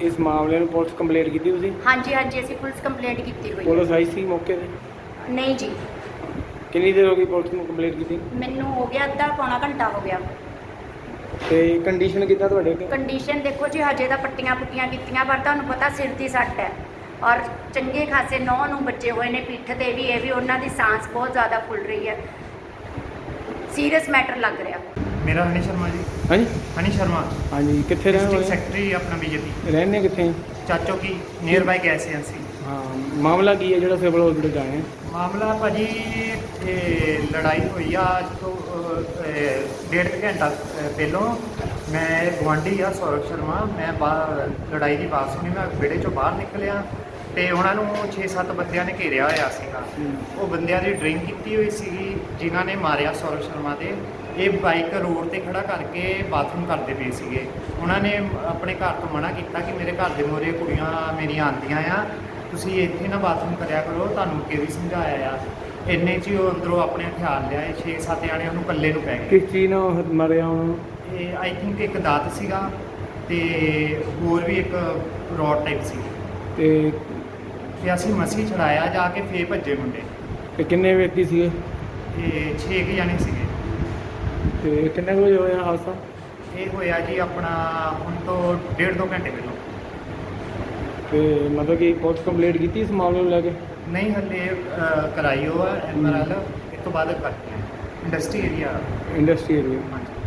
ਇਸ ਮਾਮਲੇ ਨੂੰ ਪੁਲਿਸ ਕੰਪਲੇਂਟ ਕੀਤੀ ਤੁਸੀਂ? ਹਾਂਜੀ ਹਾਂਜੀ ਅਸੀਂ ਪੁਲਿਸ ਕੰਪਲੇਂਟ ਕੀਤੀ ਹੋਈ ਹੈ। ਪੁਲਿਸ ਆਈ ਸੀ ਮੌਕੇ ਤੇ? ਨਹੀਂ ਜੀ। ਕਿੰਨੀ ਦੇਰ ਹੋ ਗਈ ਪੁਲਿਸ ਨੂੰ ਕੰਪਲੇਂਟ ਕੀਤੀ? ਮੈਨੂੰ ਹੋ ਗਿਆ ਅੱਧਾ ਪੌਣਾ ਘੰਟਾ ਹੋ ਗਿਆ। ਤੇ ਕੰਡੀਸ਼ਨ ਕਿੱਦਾਂ ਤੁਹਾਡੇ ਤੇ? ਕੰਡੀਸ਼ਨ ਦੇਖੋ ਜੀ ਹਜੇ ਤਾਂ ਪੱਟੀਆਂ ਪੁੱਟੀਆਂ ਕੀਤੀਆਂ ਪਰ ਤੁਹਾਨੂੰ ਪਤਾ ਸਿਰ ਦੀ ਸੱਟ ਹੈ। ਔਰ ਚੰਗੇ ਖਾਸੇ ਨੌ ਨੂੰ ਬੱਚੇ ਹੋਏ ਨੇ ਪਿੱਠ ਤੇ ਵੀ ਇਹ ਵੀ ਉਹਨਾਂ ਦੀ ਸਾਂਸ ਬਹੁਤ ਜ਼ਿਆਦਾ ਫੁੱਲ ਰਹੀ ਹੈ। ਸੀਰੀਅਸ ਮੈਟਰ ਲੱਗ ਰਿਹਾ। ਮੇਰਾ ਹਨੀ ਸ਼ਰਮਾ ਜੀ। ਹਾਂਜੀ? ਹਨੀ ਸ਼ਰਮਾ। ਹਾਂਜੀ ਕਿੱਥੇ ਰਹਿਣ ਡਿਸਟ੍ਰਿਕਟ ਵਾਲੇ? ਸੈਕਟਰੀ ਆਪਣਾ ਬੀਜੇਪੀ। ਰਹਿੰਦੇ ਕਿੱਥੇ? ਚਾਚੋ ਕੀ? Near by gas agency. ਹਾਂ ਮਾਮਲਾ ਕੀ ਹੈ ਜਿਹੜਾ ਸਿਵਲ ਹਸਪਤਾਲ ਜਾਏ ਮਾਮਲਾ ਭਾਜੀ ਇਹ ਲੜਾਈ ਹੋਈ ਆ ਅੱਜ ਤੋਂ ਅਹ, ਅਹ, ਡੇਢ ਕੁ ਘੰਟਾ ਅਹ, ਪਹਿਲੋਂ। ਮੈਂ ਗਵਾਂਢੀ ਆ ਸੌਰਵ ਸ਼ਰਮਾ। ਮੈਂ ਬਾਹਰ ਲੜਾਈ ਦੀ ਬਾਤ ਸੁਣੀ ਮੈਂ ਵਿਹੜੇ ਚੋਂ ਬਾਹਰ ਨਿਕਲਿਆ। ਤੇ ਉਹਨਾਂ ਨੂੰ 6-7 ਬੰਦਿਆਂ ਨੇ ਘੇਰਿਆ ਹੋਇਆ ਸੀਗਾ। ਉਹ ਬੰਦਿਆਂ ਦੀ ਡਰਿੰਕ ਕੀਤੀ ਹੋਈ ਸੀਗੀ ਜਿਨ੍ਹਾਂ ਨੇ ਮਾਰਿਆ ਸੌਰਵ ਸ਼ਰਮਾ ਤੇ ਇਹ ਬਾਈਕ ਰੋਡ ਤੇ ਖੜਾ ਕਰਕੇ ਬਾਥਰੂਮ ਕਰਦੇ ਪਏ ਸੀਗੇ। ਉਹਨਾਂ ਨੇ ਆਪਣੇ ਘਰ ਤੋਂ ਮਨਾ ਕੀਤਾ ਕਿ ਮੇਰੇ ਘਰ ਦੇ ਮੋਰੇ ਕੁੜੀਆਂ ਮੇਰੀਆਂ ਆਉਂਦੀਆਂ ਆ ਤੁਸੀਂ ਇੱਥੇ ਨਾ ਬਾਥਰੂਮ ਕਰਿਆ ਕਰੋ ਤੁਹਾਨੂੰ ਅੱਗੇ ਵੀ ਸਮਝਾਇਆ ਆ। ਇੰਨੇ 'ਚ ਹੀ ਉਹ ਅੰਦਰੋਂ ਆਪਣੇ ਹਥਿਆਰ ਲਿਆਏ 6-7 ਜਾਣੇ ਉਹਨੂੰ ਇਕੱਲੇ ਨੂੰ ਪੈ ਗਏ। ਕਿਸ ਚੀਜ਼ ਨਾਲ ਮਾਰਿਆ ਉਹਨਾਂ ਇਹ ਆਈ ਥਿੰਕ ਇੱਕ ਦਾਤ ਸੀਗਾ ਤੇ ਹੋਰ ਵੀ ਇੱਕ ਰੋਡ ਟਾਈਪ ਸੀ। ਤੇ ਤੇ ਅਸੀਂ ਮਸੀਂ ਚੜਾਇਆ ਜਾ ਕੇ ਫੇਰ ਭੱਜੇ ਮੁੰਡੇ। ਤੇ ਕਿੰਨੇ ਵਿਅਕਤੀ ਸੀਗੇ? ਤੇ 6 ਕੁ ਜਾਣੇ ਸੀਗੇ। ਤੇ ਕਿੰਨੇ ਕੁ ਵਜੇ ਹੋਇਆ ਹਾਦਸਾ? ਇਹ ਹੋਇਆ ਜੀ ਆਪਣਾ ਹੁਣ ਤੋਂ ਡੇਢ ਦੋ ਘੰਟੇ ਪਹਿਲਾਂ। ਤੇ ਮਤਲਬ ਕਿ ਪੁਲਿਸ ਕੰਪਲੇਂਟ ਕੀਤੀ ਇਸ ਮਾਮਲੇ ਨੂੰ ਲੈ ਕੇ? ਨਹੀਂ ਹਲੇ ਕਰਾਈ ਉਹ ਆ ਐਮਆਰਐਲ ਇਸ ਤੋਂ ਬਾਅਦ ਕਰਦੇ ਆ ਇੰਡਸਟਰੀ ਏਰੀਆ ਇੰਡਸਟਰੀ ਏਰੀਆ ਹਾਂਜੀ।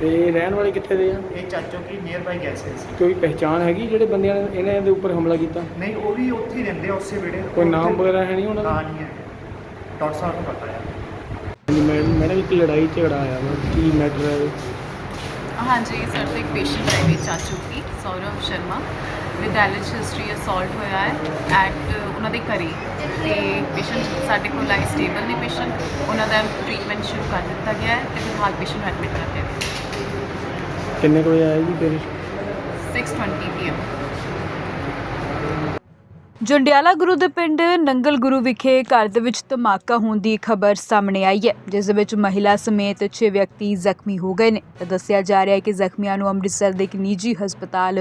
ਤੇ ਇਹ ਰਹਿਣ ਵਾਲੇ ਕਿੱਥੇ ਦੇ ਆ? ਇਹ ਚਾਚੋ ਕੀ ਨੀਅਰ ਬਾਈ ਗੈਸਸ ਕੋਈ ਪਹਿਚਾਣ ਹੈਗੀ ਜਿਹੜੇ ਬੰਦਿਆਂ ਨੇ ਇਹਨਾਂ ਦੇ ਉੱਪਰ ਹਮਲਾ ਕੀਤਾ? ਨਹੀਂ ਉਹ ਵੀ ਉੱਥੇ ਹੀ ਰਹਿੰਦੇ ਆ ਉਸੇ ਵੇੜੇ ਕੋਈ ਨਾਮ ਵਗੈਰਾ ਹੈ ਨਹੀਂ ਉਹਨਾਂ ਦਾ? ਨਾ ਨਹੀਂ ਹੈ। ਡਾਕਟਰ ਸਾਹਿਬ ਨੂੰ ਪਤਾ ਹੈ। ਮੈਡਮ ਇੱਕ ਲੜਾਈ ਝਗੜਾ ਆਇਆ ਵਾ ਕੀ ਮੈਟਰ ਹੈ? ਹਾਂਜੀ ਸਾਡੇ ਤੋਂ ਇੱਕ ਪੇਸ਼ੈਂਟ ਆਏ ਵੀ ਚਾਚੂ ਕੀ Saurav Sharma with allege history assault ਹੋਇਆ ਹੈ ਐਟ ਉਹਨਾਂ ਦੇ ਘਰੇ। ਤੇ ਪੇਸ਼ੈਂਟ ਸਾਡੇ ਕੋਲ ਆਈ ਸਟੇਬਲ ਨੇ ਪੇਸ਼ੈਂਟ ਉਹਨਾਂ ਦਾ ਟ੍ਰੀਟਮੈਂਟ ਸ਼ੁਰੂ ਕਰ ਦਿੱਤਾ ਗਿਆ ਹੈ ਤੇ ਫਿਲਹਾਲ ਪੇਸ਼ੈਂਟ ਨੂੰ ਐਡਮਿਟ ਕਰ ਦਿੱਤਾ ਕਿੰਨੇ ਕੁ ਵਜੇ ਆਇਆ ਜੀ ਫਿਰ? 6:20 ਪੀਐਮ ਜੰਡਿਆਲਾ ਗੁਰੂ ਦੇ ਪਿੰਡ ਨੰਗਲ ਗੁਰੂ ਵਿਖੇ ਘਰ ਦੇ ਵਿੱਚ ਧਮਾਕਾ ਹੋਣ ਦੀ ਖਬਰ ਸਾਹਮਣੇ ਆਈ ਹੈ, ਜਿਸ ਦੇ ਵਿੱਚ ਮਹਿਲਾ ਸਮੇਤ 6 ਵਿਅਕਤੀ ਜ਼ਖਮੀ ਹੋ ਗਏ ਨੇ। ਤਾਂ ਦੱਸਿਆ ਜਾ ਰਿਹਾ ਹੈ ਕਿ ਜ਼ਖਮੀਆਂ ਨੂੰ ਅੰਮ੍ਰਿਤਸਰ ਦੇ ਇੱਕ ਨਿੱਜੀ ਹਸਪਤਾਲ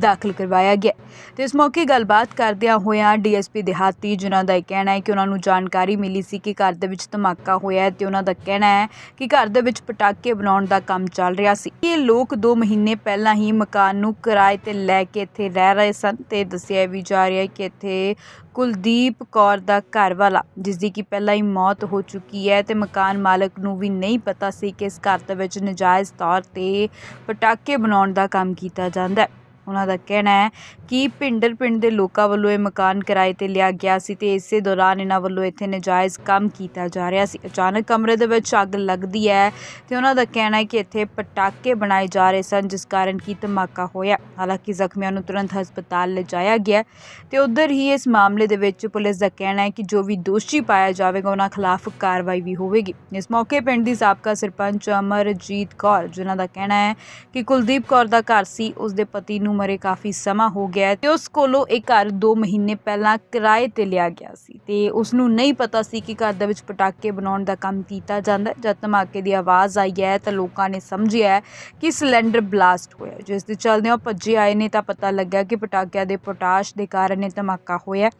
ਦਾਖਲ ਕਰਵਾਇਆ ਗਿਆ। ਤੇ ਇਸ ਮੌਕੇ ਗੱਲਬਾਤ ਕਰਦਿਆਂ ਹੋਇਆਂ ਡੀਐਸਪੀ ਦਿਹਾਤੀ ਜਿਨ੍ਹਾਂ ਦਾ ਇਹ ਕਹਿਣਾ ਹੈ ਕਿ ਉਹਨਾਂ ਨੂੰ ਜਾਣਕਾਰੀ ਮਿਲੀ ਸੀ ਕਿ ਘਰ ਦੇ ਵਿੱਚ ਧਮਾਕਾ ਹੋਇਆ ਹੈ ਤੇ ਉਹਨਾਂ ਦਾ ਕਹਿਣਾ ਹੈ ਕਿ ਘਰ ਦੇ ਵਿੱਚ ਪਟਾਕੇ ਬਣਾਉਣ ਦਾ ਕੰਮ ਚੱਲ ਰਿਹਾ ਸੀ। ਇਹ ਲੋਕ 2 ਮਹੀਨੇ ਪਹਿਲਾਂ ਹੀ ਮਕਾਨ ਨੂੰ ਕਿਰਾਏ ਤੇ ਲੈ ਕੇ ਇੱਥੇ ਰਹਿ ਰਹੇ ਸਨ ਤੇ ਦੱਸਿਆ ਵੀ ਜਾ ਰਿਹਾ ਹੈ ਕਿ ਇੱਥੇ ਕੁਲਦੀਪ ਕੌਰ ਦਾ ਘਰ ਵਾਲਾ ਜਿਸ ਦੀ ਕਿ ਪਹਿਲਾਂ ਹੀ ਮੌਤ ਹੋ ਚੁੱਕੀ ਹੈ ਤੇ ਮਕਾਨ ਮਾਲਕ ਨੂੰ ਵੀ ਨਹੀਂ ਪਤਾ ਸੀ ਕਿ ਇਸ ਘਰ ਦੇ ਵਿੱਚ ਨਜਾਇਜ਼ ਤੌਰ ਤੇ ਪਟਾਕੇ ਬਣਾਉਣ ਦਾ ਕੰਮ ਕੀਤਾ ਜਾਂਦਾ ਹੈ। ਉਹਨਾਂ ਦਾ ਕਹਿਣਾ ਹੈ ਕਿ ਪਿੰਡਰ ਪਿੰਡ ਦੇ ਲੋਕਾਂ ਵੱਲੋਂ ਇਹ ਮਕਾਨ ਕਿਰਾਏ ਤੇ ਲਿਆ ਗਿਆ ਸੀ ਤੇ ਇਸੇ ਦੌਰਾਨ ਇਹਨਾਂ ਵੱਲੋਂ ਇੱਥੇ ਨਜਾਇਜ਼ ਕੰਮ ਕੀਤਾ ਜਾ ਰਿਹਾ ਸੀ। ਅਚਾਨਕ ਕਮਰੇ ਦੇ ਵਿੱਚ ਅੱਗ ਲੱਗਦੀ ਹੈ ਤੇ ਉਹਨਾਂ ਦਾ ਕਹਿਣਾ ਹੈ ਕਿ ਇੱਥੇ ਪਟਾਕੇ ਬਣਾਏ ਜਾ ਰਹੇ ਸਨ, ਜਿਸ ਕਾਰਨ ਕਿ ਧਮਾਕਾ ਹੋਇਆ। ਹਾਲਾਂਕਿ ਜ਼ਖਮੀਆਂ ਨੂੰ ਤੁਰੰਤ ਹਸਪਤਾਲ ਲਿਜਾਇਆ ਗਿਆ ਤੇ ਉਧਰ ਹੀ ਇਸ ਮਾਮਲੇ ਦੇ ਵਿੱਚ ਪੁਲਿਸ ਦਾ ਕਹਿਣਾ ਹੈ ਕਿ ਜੋ ਵੀ ਦੋਸ਼ੀ ਪਾਇਆ ਜਾਵੇਗਾ, ਉਹਨਾਂ ਖਿਲਾਫ ਕਾਰਵਾਈ ਵੀ ਹੋਵੇਗੀ। ਇਸ ਮੌਕੇ ਪਿੰਡ ਦੀ ਸਾਬਕਾ ਸਰਪੰਚ ਅਮਰਜੀਤ ਕੌਰ, ਜਿਨ੍ਹਾਂ ਦਾ ਕਹਿਣਾ ਹੈ ਕਿ ਕੁਲਦੀਪ ਕੌਰ ਦਾ ਘਰ ਸੀ, ਉਸ ਦੇ ਪਤੀ ਨੂੰ ਮਰੇ ਕਾਫੀ ਸਮਾਂ ਹੋ ਗਿਆ ਹੈ ਤੇ ਉਸ ਕੋਲੋਂ ਇਹ ਘਰ 2 ਮਹੀਨੇ ਪਹਿਲਾਂ ਕਿਰਾਏ ਤੇ ਲਿਆ ਗਿਆ ਸੀ ਤੇ ਉਸ ਨੂੰ ਨਹੀਂ ਪਤਾ ਸੀ ਕਿ ਘਰ ਦੇ ਵਿੱਚ ਪਟਾਕੇ ਬਣਾਉਣ ਦਾ ਕੰਮ ਕੀਤਾ ਜਾਂਦਾ ਹੈ। ਜਦ ਧਮਾਕੇ ਦੀ ਆਵਾਜ਼ ਆਈ ਹੈ ਤਾਂ ਲੋਕਾਂ ਨੇ ਸਮਝਿਆ ਕਿ ਸਿਲੰਡਰ ਬਲਾਸਟ ਹੋਇਆ ਜਿਸ ਦੇ ਚੱਲਦਿਆਂ ਉਹ ਭੱਜੇ ਆਏ ਨੇ ਤਾਂ ਪਤਾ ਲੱਗਾ ਕਿ ਪਟਾਕਿਆਂ ਦੇ ਪੋਟਾਸ਼ ਦੇ ਕਾਰਨ ਇਹ ਧਮਾਕਾ ਹੋਇਆ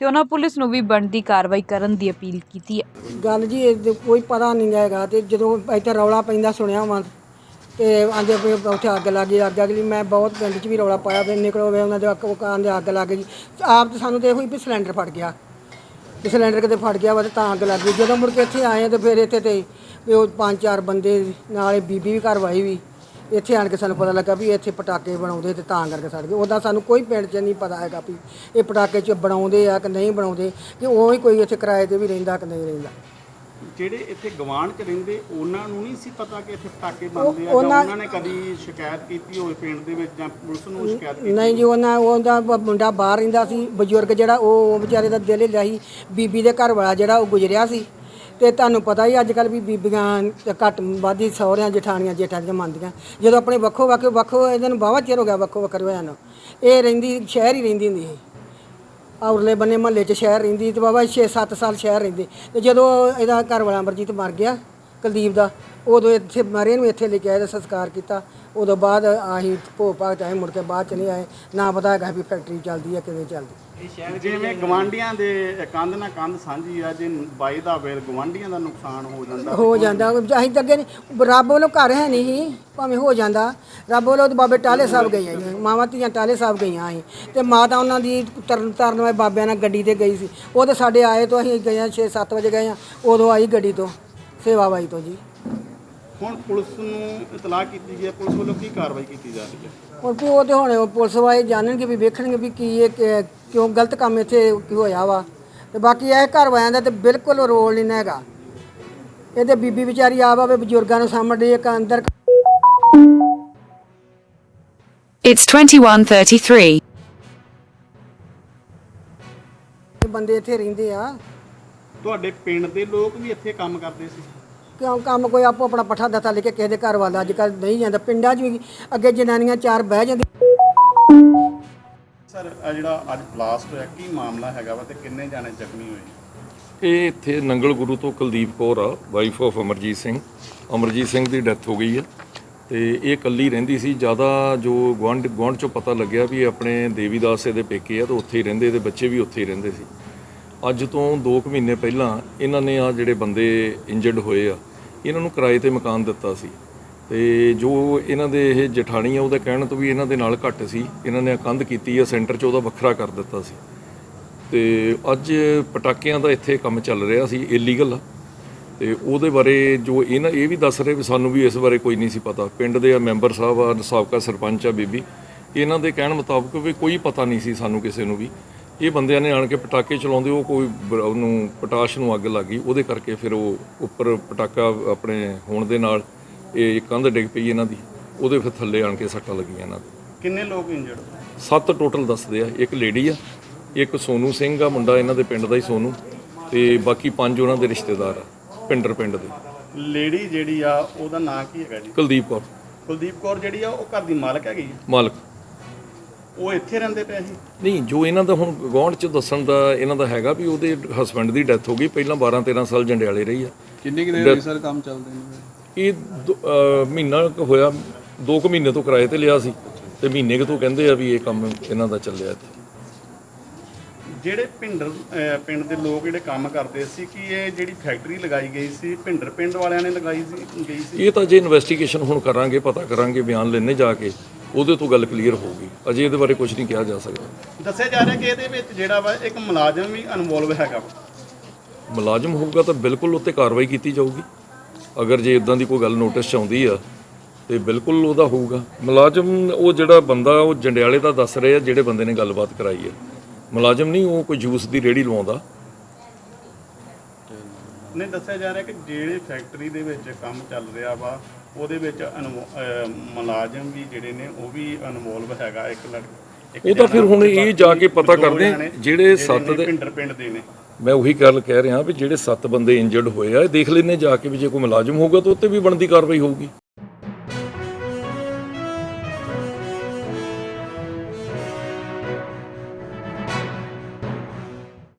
ਤੇ ਉਹਨਾਂ ਪੁਲਿਸ ਨੂੰ ਵੀ ਬਣਦੀ ਕਾਰਵਾਈ ਕਰਨ ਦੀ ਅਪੀਲ ਕੀਤੀ ਹੈ ਗੱਲ ਜੀ, ਇਹ ਕੋਈ ਪਤਾ ਨਹੀਂ ਹੈਗਾ ਤੇ ਜਦੋਂ ਇੱਥੇ ਰੌਲਾ ਪੈਂਦਾ ਸੁਣਿਆ ਵਾਂ ਤੇ ਆਂਦੇ ਵੀ ਉੱਥੇ ਅੱਗ ਲੱਗ ਗਈ, ਅੱਗ ਅਗਲੀ ਮੈਂ ਬਹੁਤ ਪਿੰਡ 'ਚ ਵੀ ਰੌਲਾ ਪਾਇਆ ਵੀ ਨਿਕਲੋ ਵੇ ਉਹਨਾਂ ਦੇ ਅੱਗ ਮਕਾਨ ਦੇ ਅੱਗ ਲੱਗ ਗਈ। ਆਪ ਤਾਂ ਸਾਨੂੰ ਤੇ ਇਹੋ ਹੀ ਵੀ ਸਿਲੰਡਰ ਫਟ ਗਿਆ। ਵੀ ਸਿਲੰਡਰ ਕਿਤੇ ਫਟ ਗਿਆ ਵਾ ਤੇ ਤਾਂ ਅੱਗ ਲੱਗ ਗਈ। ਜਦੋਂ ਮੁੜ ਕੇ ਇੱਥੇ ਆਏ ਤੇ ਫਿਰ ਇੱਥੇ ਤੇ ਵੀ ਉਹ ਪੰਜ ਚਾਰ ਬੰਦੇ ਨਾਲੇ ਬੀਬੀ ਵੀ ਘਰ ਵਾਈ ਵੀ, ਇੱਥੇ ਆਣ ਕੇ ਸਾਨੂੰ ਪਤਾ ਲੱਗਾ ਵੀ ਇੱਥੇ ਪਟਾਕੇ ਬਣਾਉਂਦੇ ਤੇ ਤਾਂ ਕਰਕੇ ਸੜ ਗਏ। ਉਹਦਾ ਸਾਨੂੰ ਕੋਈ ਪਿੰਡ 'ਚ ਨਹੀਂ ਪਤਾ ਹੈਗਾ ਵੀ ਇਹ ਪਟਾਕੇ 'ਚ ਬਣਾਉਂਦੇ ਆ ਕਿ ਨਹੀਂ ਬਣਾਉਂਦੇ, ਕਿ ਉਹ ਹੀ ਕੋਈ ਇੱਥੇ ਕਿਰਾਏ ਤੇ ਵੀ ਰਹਿੰਦਾ ਕਿ ਨਹੀਂ ਰਹਿੰਦਾ। ਜਿਹੜੇ ਇੱਥੇ ਗਵਾਂਢ ਚ ਰਹਿੰਦੇ ਉਹਨਾਂ ਨੂੰ ਨਹੀਂ ਸੀ ਪਤਾ ਕਿ ਇੱਥੇ ਪਟਾਕੇ ਬਣਦੇ ਆ ਜਾਂ ਉਹਨਾਂ- ਉਹਨਾਂ ਨੇ ਕਦੀ ਸ਼ਿਕਾਇਤ ਕੀਤੀ ਹੋਵੇ ਪਿੰਡ ਦੇ ਵਿੱਚ ਜਾਂ ਪੁਲਿਸ ਨੂੰ ਸ਼ਿਕਾਇਤ ਕੀਤੀ ਨਹੀਂ ਜੀ ਉਹਨਾਂ ਉਹਦਾ ਬ- ਮੁੰਡਾ ਬਾਹਰ ਰਹਿੰਦਾ ਸੀ ਬਜ਼ੁਰਗ ਜਿਹੜਾ ਉਹ ਉਹ ਵਿਚਾਰੇ ਦਾ ਦਿਲ ਹਿੱਲਿਆ ਸੀ। ਬੀਬੀ ਦੇ ਘਰ ਵਾਲਾ ਜਿਹੜਾ ਉਹ ਗੁਜ਼ਰਿਆ ਸੀ। ਤੇ ਤੁਹਾਨੂੰ ਪਤਾ ਹੀ ਅੱਜ ਕੱਲ ਵੀ ਬੀਬੀਆਂ ਤੇ ਘੱਟ ਵਾਦੀ ਸਹੁਰਿਆਂ ਜਠਾਣੀਆਂ ਜੇਠਾਂ ਦੀਆਂ ਮੰਨਦੀਆਂ। ਜਦੋਂ ਆਪਣੇ ਵੱਖੋ ਵੱਖ ਵੱਖੋ ਇਹਨਾਂ ਨੂੰ ਬਾਵਾ ਚਿਰ ਹੋ ਗਿਆ ਵੱਖੋ ਵੱਖਰੇ ਹੋਇਆ ਨੂੰ। ਇਹ ਰਹਿੰਦੀ ਸ਼ਹਿਰ ਹੀ ਰਹਿੰਦੀ ਹੁੰਦੀ ਸੀ। ਔਰਲੇ ਬੰਨੇ ਮਹੱਲੇ 'ਚ ਸ਼ਹਿਰ ਰਹਿੰਦੀ ਤੇ ਬਾਬਾ 6-7 ਸਾਲ ਸ਼ਹਿਰ ਰਹਿੰਦੇ। ਤੇ ਜਦੋਂ ਇਹਦਾ ਘਰ ਵਾਲਾ ਅਮਰਜੀਤ ਮਰ ਗਿਆ, ਕੁਲਦੀਪ ਦਾ, ਉਦੋਂ ਇੱਥੇ ਮਰੇ ਨੂੰ ਇੱਥੇ ਲੈ ਕੇ ਆਏ ਤੇ ਸੰਸਕਾਰ ਕੀਤਾ। ਉਦੋਂ ਬਾਅਦ ਆਹੀ ਭੋਗ ਭਾਗ ਚਾਹੇ ਮੁੜ ਕੇ ਬਾਅਦ ਚ ਨਹੀਂ ਆਏ। ਨਾ ਪਤਾ ਹੈਗਾ ਵੀ ਫੈਕਟਰੀ ਚੱਲਦੀ ਹੈ ਕਿਵੇਂ ਚੱਲਦੀ। ਜਿਵੇਂ ਗਵਾਂਢੀਆਂ ਦੇ ਕੰਧ ਨਾਲ ਕੰਧ ਸਾਂਝੀ ਆ ਜੇ ਬਾਈ ਦਾ ਵੇਲ ਗਵਾਂਢੀਆਂ ਦਾ ਨੁਕਸਾਨ ਹੋ ਜਾਂਦਾ ਹੋ ਜਾਂਦਾ ਅਸੀਂ ਤਾਂ ਅੱਗੇ ਨਹੀਂ ਰੱਬ ਵੱਲੋਂ ਘਰ ਹੈ ਨਹੀਂ ਸੀ, ਭਾਵੇਂ ਹੋ ਜਾਂਦਾ। ਰੱਬ ਵੱਲੋਂ ਤੇ ਬਾਬੇ ਟਾਲੇ ਸਾਹਿਬ ਗਈਆਂ ਸੀ। ਮਾਵਾਂ ਧੀਆਂ ਟਾਲੇ ਸਾਹਿਬ ਗਈਆਂ ਸੀ। ਤੇ ਮਾਤਾ ਉਹਨਾਂ ਦੀ ਤਰਨ ਤਾਰਨ ਵਾਲੇ ਬਾਬਿਆਂ ਨਾਲ ਗੱਡੀ ਤੇ ਗਈ ਸੀ। ਉਹ ਤੇ ਸਾਡੇ ਆਏ ਤੋਂ ਅਸੀਂ ਗਏ 6-7 ਵਜੇ ਗਏ ਆ ਉਦੋਂ ਆਈ ਗੱਡੀ ਤੋਂ ਸੇਵਾ ਬਾਈ ਤੋਂ ਜੀ। ਹੁਣ ਪੁਲਿਸ ਨੂੰ ਇਤਲਾਹ ਕੀਤੀ ਗਈ ਹੈ ਪੁਲਿਸ ਵੱਲੋਂ ਕੀ ਕਾਰਵਾਈ ਕੀਤੀ ਜਾ ਰਹੀ ਹੈ? ਹੁਣ ਵੀ ਉਹ ਤੇ ਹੁਣ ਉਹ ਪੁਲਿਸ ਵਾਲੇ ਜਾਣਨਗੇ ਵੀ ਵੇਖਣਗੇ ਵੀ ਕੀ ਇਹ ਕਿ- ਕਿਉਂ ਗਲਤ ਕੰਮ ਇੱਥੇ ਕੀ ਹੋਇਆ ਵਾ। ਤੇ ਬਾਕੀ ਇਹ ਘਰ ਵਾਲਿਆਂ ਦਾ ਤੇ ਬਿਲਕੁਲ ਰੋਲ ਨਹੀਂ ਨਾ ਹੈਗਾ। ਇਹਦੇ ਬੀਬੀ ਵਿਚਾਰੀ ਆਪ ਆਵੇ ਬਜ਼ੁਰਗਾਂ ਨੂੰ ਸਾਹਮਣੇ ਇੱਕ ਅੰਦਰ It's 2133. ਬੰਦੇ ਇੱਥੇ ਰਹਿੰਦੇ ਆ। ਤੁਹਾਡੇ ਪਿੰਡ ਦੇ ਲੋਕ ਵੀ ਇੱਥੇ ਕੰਮ ਕਰਦੇ ਸੀ? ਕਿਉਂ ਕੰਮ ਕੋਈ ਆਪੋ ਆਪਣਾ ਪੱਠਾ ਦੱਤਾ ਲੈ ਕੇ ਕਿਸੇ ਦੇ ਘਰ ਵਾਲਾ? ਅੱਜ ਕੱਲ ਨਹੀਂ ਜਾਂਦਾ। ਪਿੰਡਾਂ 'ਚ ਵੀ ਅੱਗੇ ਜਨਾਨੀਆਂ ਚਾਰ ਬਹਿ ਜਾਂਦੀਆਂ। ਸਰ ਆ ਜਿਹੜਾ ਅੱਜ ਬਲਾਸਟ ਹੋਇਆ ਕੀ ਮਾਮਲਾ ਹੈਗਾ ਵਾ ਤੇ ਕਿੰਨੇ ਜਾਣੇ ਜ਼ਖਮੀ ਹੋਏ? ਇਹ ਇੱਥੇ ਨੰਗਲ ਗੁਰੂ ਤੋਂ ਕੁਲਦੀਪ ਕੌਰ ਆ ਵਾਈਫ ਆਫ ਅਮਰਜੀਤ ਸਿੰਘ। ਅਮਰਜੀਤ ਸਿੰਘ ਦੀ ਡੈਥ ਹੋ ਗਈ ਆ। ਤੇ ਇਹ ਇਕੱਲੀ ਰਹਿੰਦੀ ਸੀ। ਜ਼ਿਆਦਾ ਜੋ ਗੁਆਂਢ ਗੁਆਂਢ ਚੋਂ ਪਤਾ ਲੱਗਿਆ ਵੀ ਇਹ ਆਪਣੇ ਦੇਵੀਦਾਸ ਦੇ ਪੇਕੇ ਆ ਤੇ ਉੱਥੇ ਹੀ ਰਹਿੰਦੇ ਇਹਦੇ ਬੱਚੇ ਵੀ ਉੱਥੇ ਹੀ ਰਹਿੰਦੇ ਸੀ। ਅੱਜ ਤੋਂ 2 ਕੁ ਮਹੀਨੇ ਪਹਿਲਾਂ ਇਹਨਾਂ ਨੇ ਆ ਜਿਹੜੇ ਬੰਦੇ ਇੰਜਰਡ ਹੋਏ ਆ ਇਹਨਾਂ ਨੂੰ ਕਿਰਾਏ ਤੇ ਮਕਾਨ ਦਿੱਤਾ ਸੀ। ਤੇ ਜੋ ਇਹਨਾਂ ਦੇ ਇਹ ਜਠਾਣੀ ਆ, ਉਹਦਾ ਕਹਿਣ ਤੋਂ ਵੀ ਇਹਨਾਂ ਦੇ ਨਾਲ ਘੱਟ ਸੀ। ਇਹਨਾਂ ਨੇ ਕੰਧ ਕੀਤੀ ਆ, ਸੈਂਟਰ 'ਚ ਉਹਦਾ ਵੱਖਰਾ ਕਰ ਦਿੱਤਾ ਸੀ। ਤੇ ਅੱਜ ਪਟਾਕਿਆਂ ਦਾ ਇੱਥੇ ਕੰਮ ਚੱਲ ਰਿਹਾ ਸੀ ਇਲੀਗਲ ਤੇ ਉਹਦੇ ਬਾਰੇ ਜੋ ਇਹਨਾਂ ਇਹ ਵੀ ਦੱਸ ਰਹੇ ਵੀ ਸਾਨੂੰ ਵੀ ਇਸ ਬਾਰੇ ਕੋਈ ਨਹੀਂ ਸੀ ਪਤਾ। ਪਿੰਡ ਦੇ ਆ ਮੈਂਬਰ ਸਾਹਿਬ ਆ, ਸਾਬਕਾ ਸਰਪੰਚ ਆ ਬੀਬੀ। ਇਹਨਾਂ ਦੇ ਕਹਿਣ ਮੁਤਾਬਕ ਵੀ ਕੋਈ ਪਤਾ ਨਹੀਂ ਸੀ ਸਾਨੂੰ ਕਿਸੇ ਨੂੰ ਵੀ। ਇਹ ਬੰਦਿਆਂ ਨੇ ਆਣ ਕੇ ਪਟਾਕੇ ਚਲਾਉਂਦੇ ਉਹ ਕੋਈ ਬ- ਉਹਨੂੰ ਪਟਾਸ਼ ਨੂੰ ਅੱਗ ਲੱਗ ਗਈ ਉਹਦੇ ਕਰਕੇ ਫਿਰ ਉਹ ਉੱਪਰ ਪਟਾਕਾ ਆਪਣੇ ਹੋਣ ਦੇ ਨਾਲ ਇਹ ਕੰਧ ਡਿੱਗ ਪਈ ਇਹਨਾਂ ਦੀ ਉਹਦੇ ਫਿਰ ਥੱਲੇ ਆਣ ਕੇ ਸੱਟਾਂ ਲੱਗੀਆਂ ਇਹਨਾਂ ਦੇ। ਕਿੰਨੇ ਲੋਕ ਇੰਜਰਡ ਸੱਤ ਟੋਟਲ ਦੱਸਦੇ ਆ ਇੱਕ ਲੇਡੀ ਆ ਇੱਕ ਸੋਨੂ ਸਿੰਘ ਆ ਮੁੰਡਾ ਇਹਨਾਂ ਦੇ ਪਿੰਡ ਦਾ ਹੀ ਸੋਨੂ ਤੇ ਬਾਕੀ ਪੰਜ ਉਹਨਾਂ ਦੇ ਰਿਸ਼ਤੇਦਾਰ ਆ ਪਿੰਡਰ ਪਿੰਡ ਦੇ। ਲੇਡੀ ਜਿਹੜੀ ਆ ਉਹਦਾ ਨਾਂ ਕੀ ਹੈਗਾ ਜੀ? ਕੁਲਦੀਪ ਕੌਰ। ਕੁਲਦੀਪ ਕੌਰ ਜਿਹੜੀ ਆ ਉਹ ਘਰ ਦੀ ਮਾਲਕ ਹੈਗੀ ਆ। ਮਾਲਕ। ਉਹ ਇੱਥੇ ਰਹਿੰਦੇ ਪਏ ਸੀ ਨਹੀਂ ਜੋ ਇਹਨਾਂ ਦਾ ਹੁਣ ਗਵਾਂਢ ਚ ਦੱਸਣ ਦਾ ਇਹਨਾਂ ਦਾ ਹੈਗਾ ਵੀ ਉਹਦੇ ਹਸਬੰਡ ਦੀ ਡੈਥ ਹੋ ਗਈ ਪਹਿਲਾਂ 12 13 ਸਾਲ ਜੰਡਿਆਲੇ ਰਹੀ ਆ। ਕਿੰਨੀ ਕਿ ਦੇਰ ਹੋਈ ਸਰ ਕੰਮ ਚੱਲਦੇ ਨੇ? ਇਹ ਦੋ- ਅਹ ਮਹੀਨਾ ਕੁ ਹੋਇਆ 2 ਕੁ ਮਹੀਨੇ ਤੋਂ ਕਿਰਾਏ ਤੇ ਲਿਆ ਸੀ ਤੇ ਮਹੀਨੇ ਕੁ ਤੋਂ ਕਹਿੰਦੇ ਆ ਵੀ ਇਹ ਕੰਮ ਇਹਨਾਂ ਦਾ ਚੱਲਿਆ ਇੱਥੇ। ਜਿਹੜੇ ਅਹ ਪਿੰਡ ਦੇ ਲੋਕ ਜਿਹੜੇ ਕੰਮ ਕਰਦੇ ਸੀ ਕਿ ਇਹ ਜਿਹੜੀ ਫੈਕਟਰੀ ਲਗਾਈ ਗਈ ਸੀ ਪਿੰਡਰ ਪਿੰਡ ਵਾਲਿਆਂ ਨੇ ਲਗਾਈ ਸੀ ਗਈ ਸੀ? ਇਹ ਤਾਂ ਜੇ ਇਨਵੈਸਟੀਗੇਸ਼ਨ ਹੁਣ ਕਰਾਂਗੇ ਪਤਾ ਕਰਾਂਗੇ ਬਿਆਨ ਲੈਣੇ ਜਾ ਕੇ। ਉਹਦੇ ਤੋਂ ਗੱਲ ਕਲੀਅਰ ਹੋਊਗੀ ਅਜੇ ਇਹਦੇ ਬਾਰੇ ਕੁਝ ਨਹੀਂ ਕਿਹਾ ਜਾ ਸਕਦਾ। ਦੱਸਿਆ ਜਾ ਰਿਹਾ ਕਿ ਇਹਦੇ ਵਿੱਚ ਜਿਹੜਾ ਵਾ ਇੱਕ ਮੁਲਾਜ਼ਮ ਵੀ ਇਨਵੋਲਵ ਹੈਗਾ ਵਾ। ਮੁਲਾਜ਼ਮ ਹੋਊਗਾ ਤਾਂ ਬਿਲਕੁਲ ਉੱਤੇ ਕਾਰਵਾਈ ਕੀਤੀ ਜਾਊਗੀ। ਅਗਰ ਜੇ ਇਦਾਂ ਦੀ ਕੋਈ ਗੱਲ ਨੋਟਿਸ 'ਚ ਆਉਂਦੀ ਆ ਤੇ ਬਿਲਕੁਲ ਉਹਦਾ ਹੋਊਗਾ। ਮੁਲਾਜ਼ਮ ਉਹ ਜਿਹੜਾ ਬੰਦਾ ਉਹ ਜੰਡਿਆਲੇ ਦਾ ਦੱਸ ਰਿਹਾ ਜਿਹੜੇ ਬੰਦੇ ਨੇ ਗੱਲਬਾਤ ਕਰਾਈ ਹੈ ਮੁਲਾਜ਼ਮ ਨਹੀਂ ਉਹ ਕੋਈ ਜੂਸ ਦੀ ਰੇੜੀ ਲਵਾਉਂਦਾ। ਨੇ ਦੱਸਿਆ ਜਾ ਰਿਹਾ ਕਿ ਜਿਹੜੇ ਫੈਕਟਰੀ ਦੇ ਵਿੱਚ ਕੰਮ ਚੱਲ ਰਿਹਾ ਵਾ ਉਹਦੇ ਵਿੱਚ ਅਨਮੋ- ਅਹ ਮੁਲਾਜ਼ਮ ਵੀ ਜਿਹੜੇ ਨੇ ਉਹ ਵੀ ਇਨਵੋਲਵ ਹੈਗਾ ਇੱਕ ਲੜ ਇੱਕ ਉਹ ਤਾਂ ਫਿਰ ਜਣਾ ਹੁਣ ਤੇ ਇਹ ਜਾ ਕੇ ਪਤਾ ਦੋ ਕਰਦੇ ਆ, ਜਾਣੇ ਜਿਹੜੇ ਸੱਤ ਨੇ ਦੇ- ਪਿੰਡਰ ਪਿੰਡ ਦੇ ਨੇ। ਮੈਂ ਉਹੀ ਗੱਲ ਕਹਿ ਰਿਹਾ ਵੀ ਜਿਹੜੇ 7 ਬੰਦੇ ਇੰਜਰਡ ਹੋਏ ਆ ਇਹ ਦੇਖ ਲੈਨੇ ਜਾ ਕੇ ਵੀ ਜੇ ਕੋਈ ਮੁਲਾਜ਼ਮ ਹੋਊਗਾ ਤਾਂ ਉੱਤੇ ਵੀ ਬਣਦੀ ਕਾਰਵਾਈ ਹੋਊਗੀ।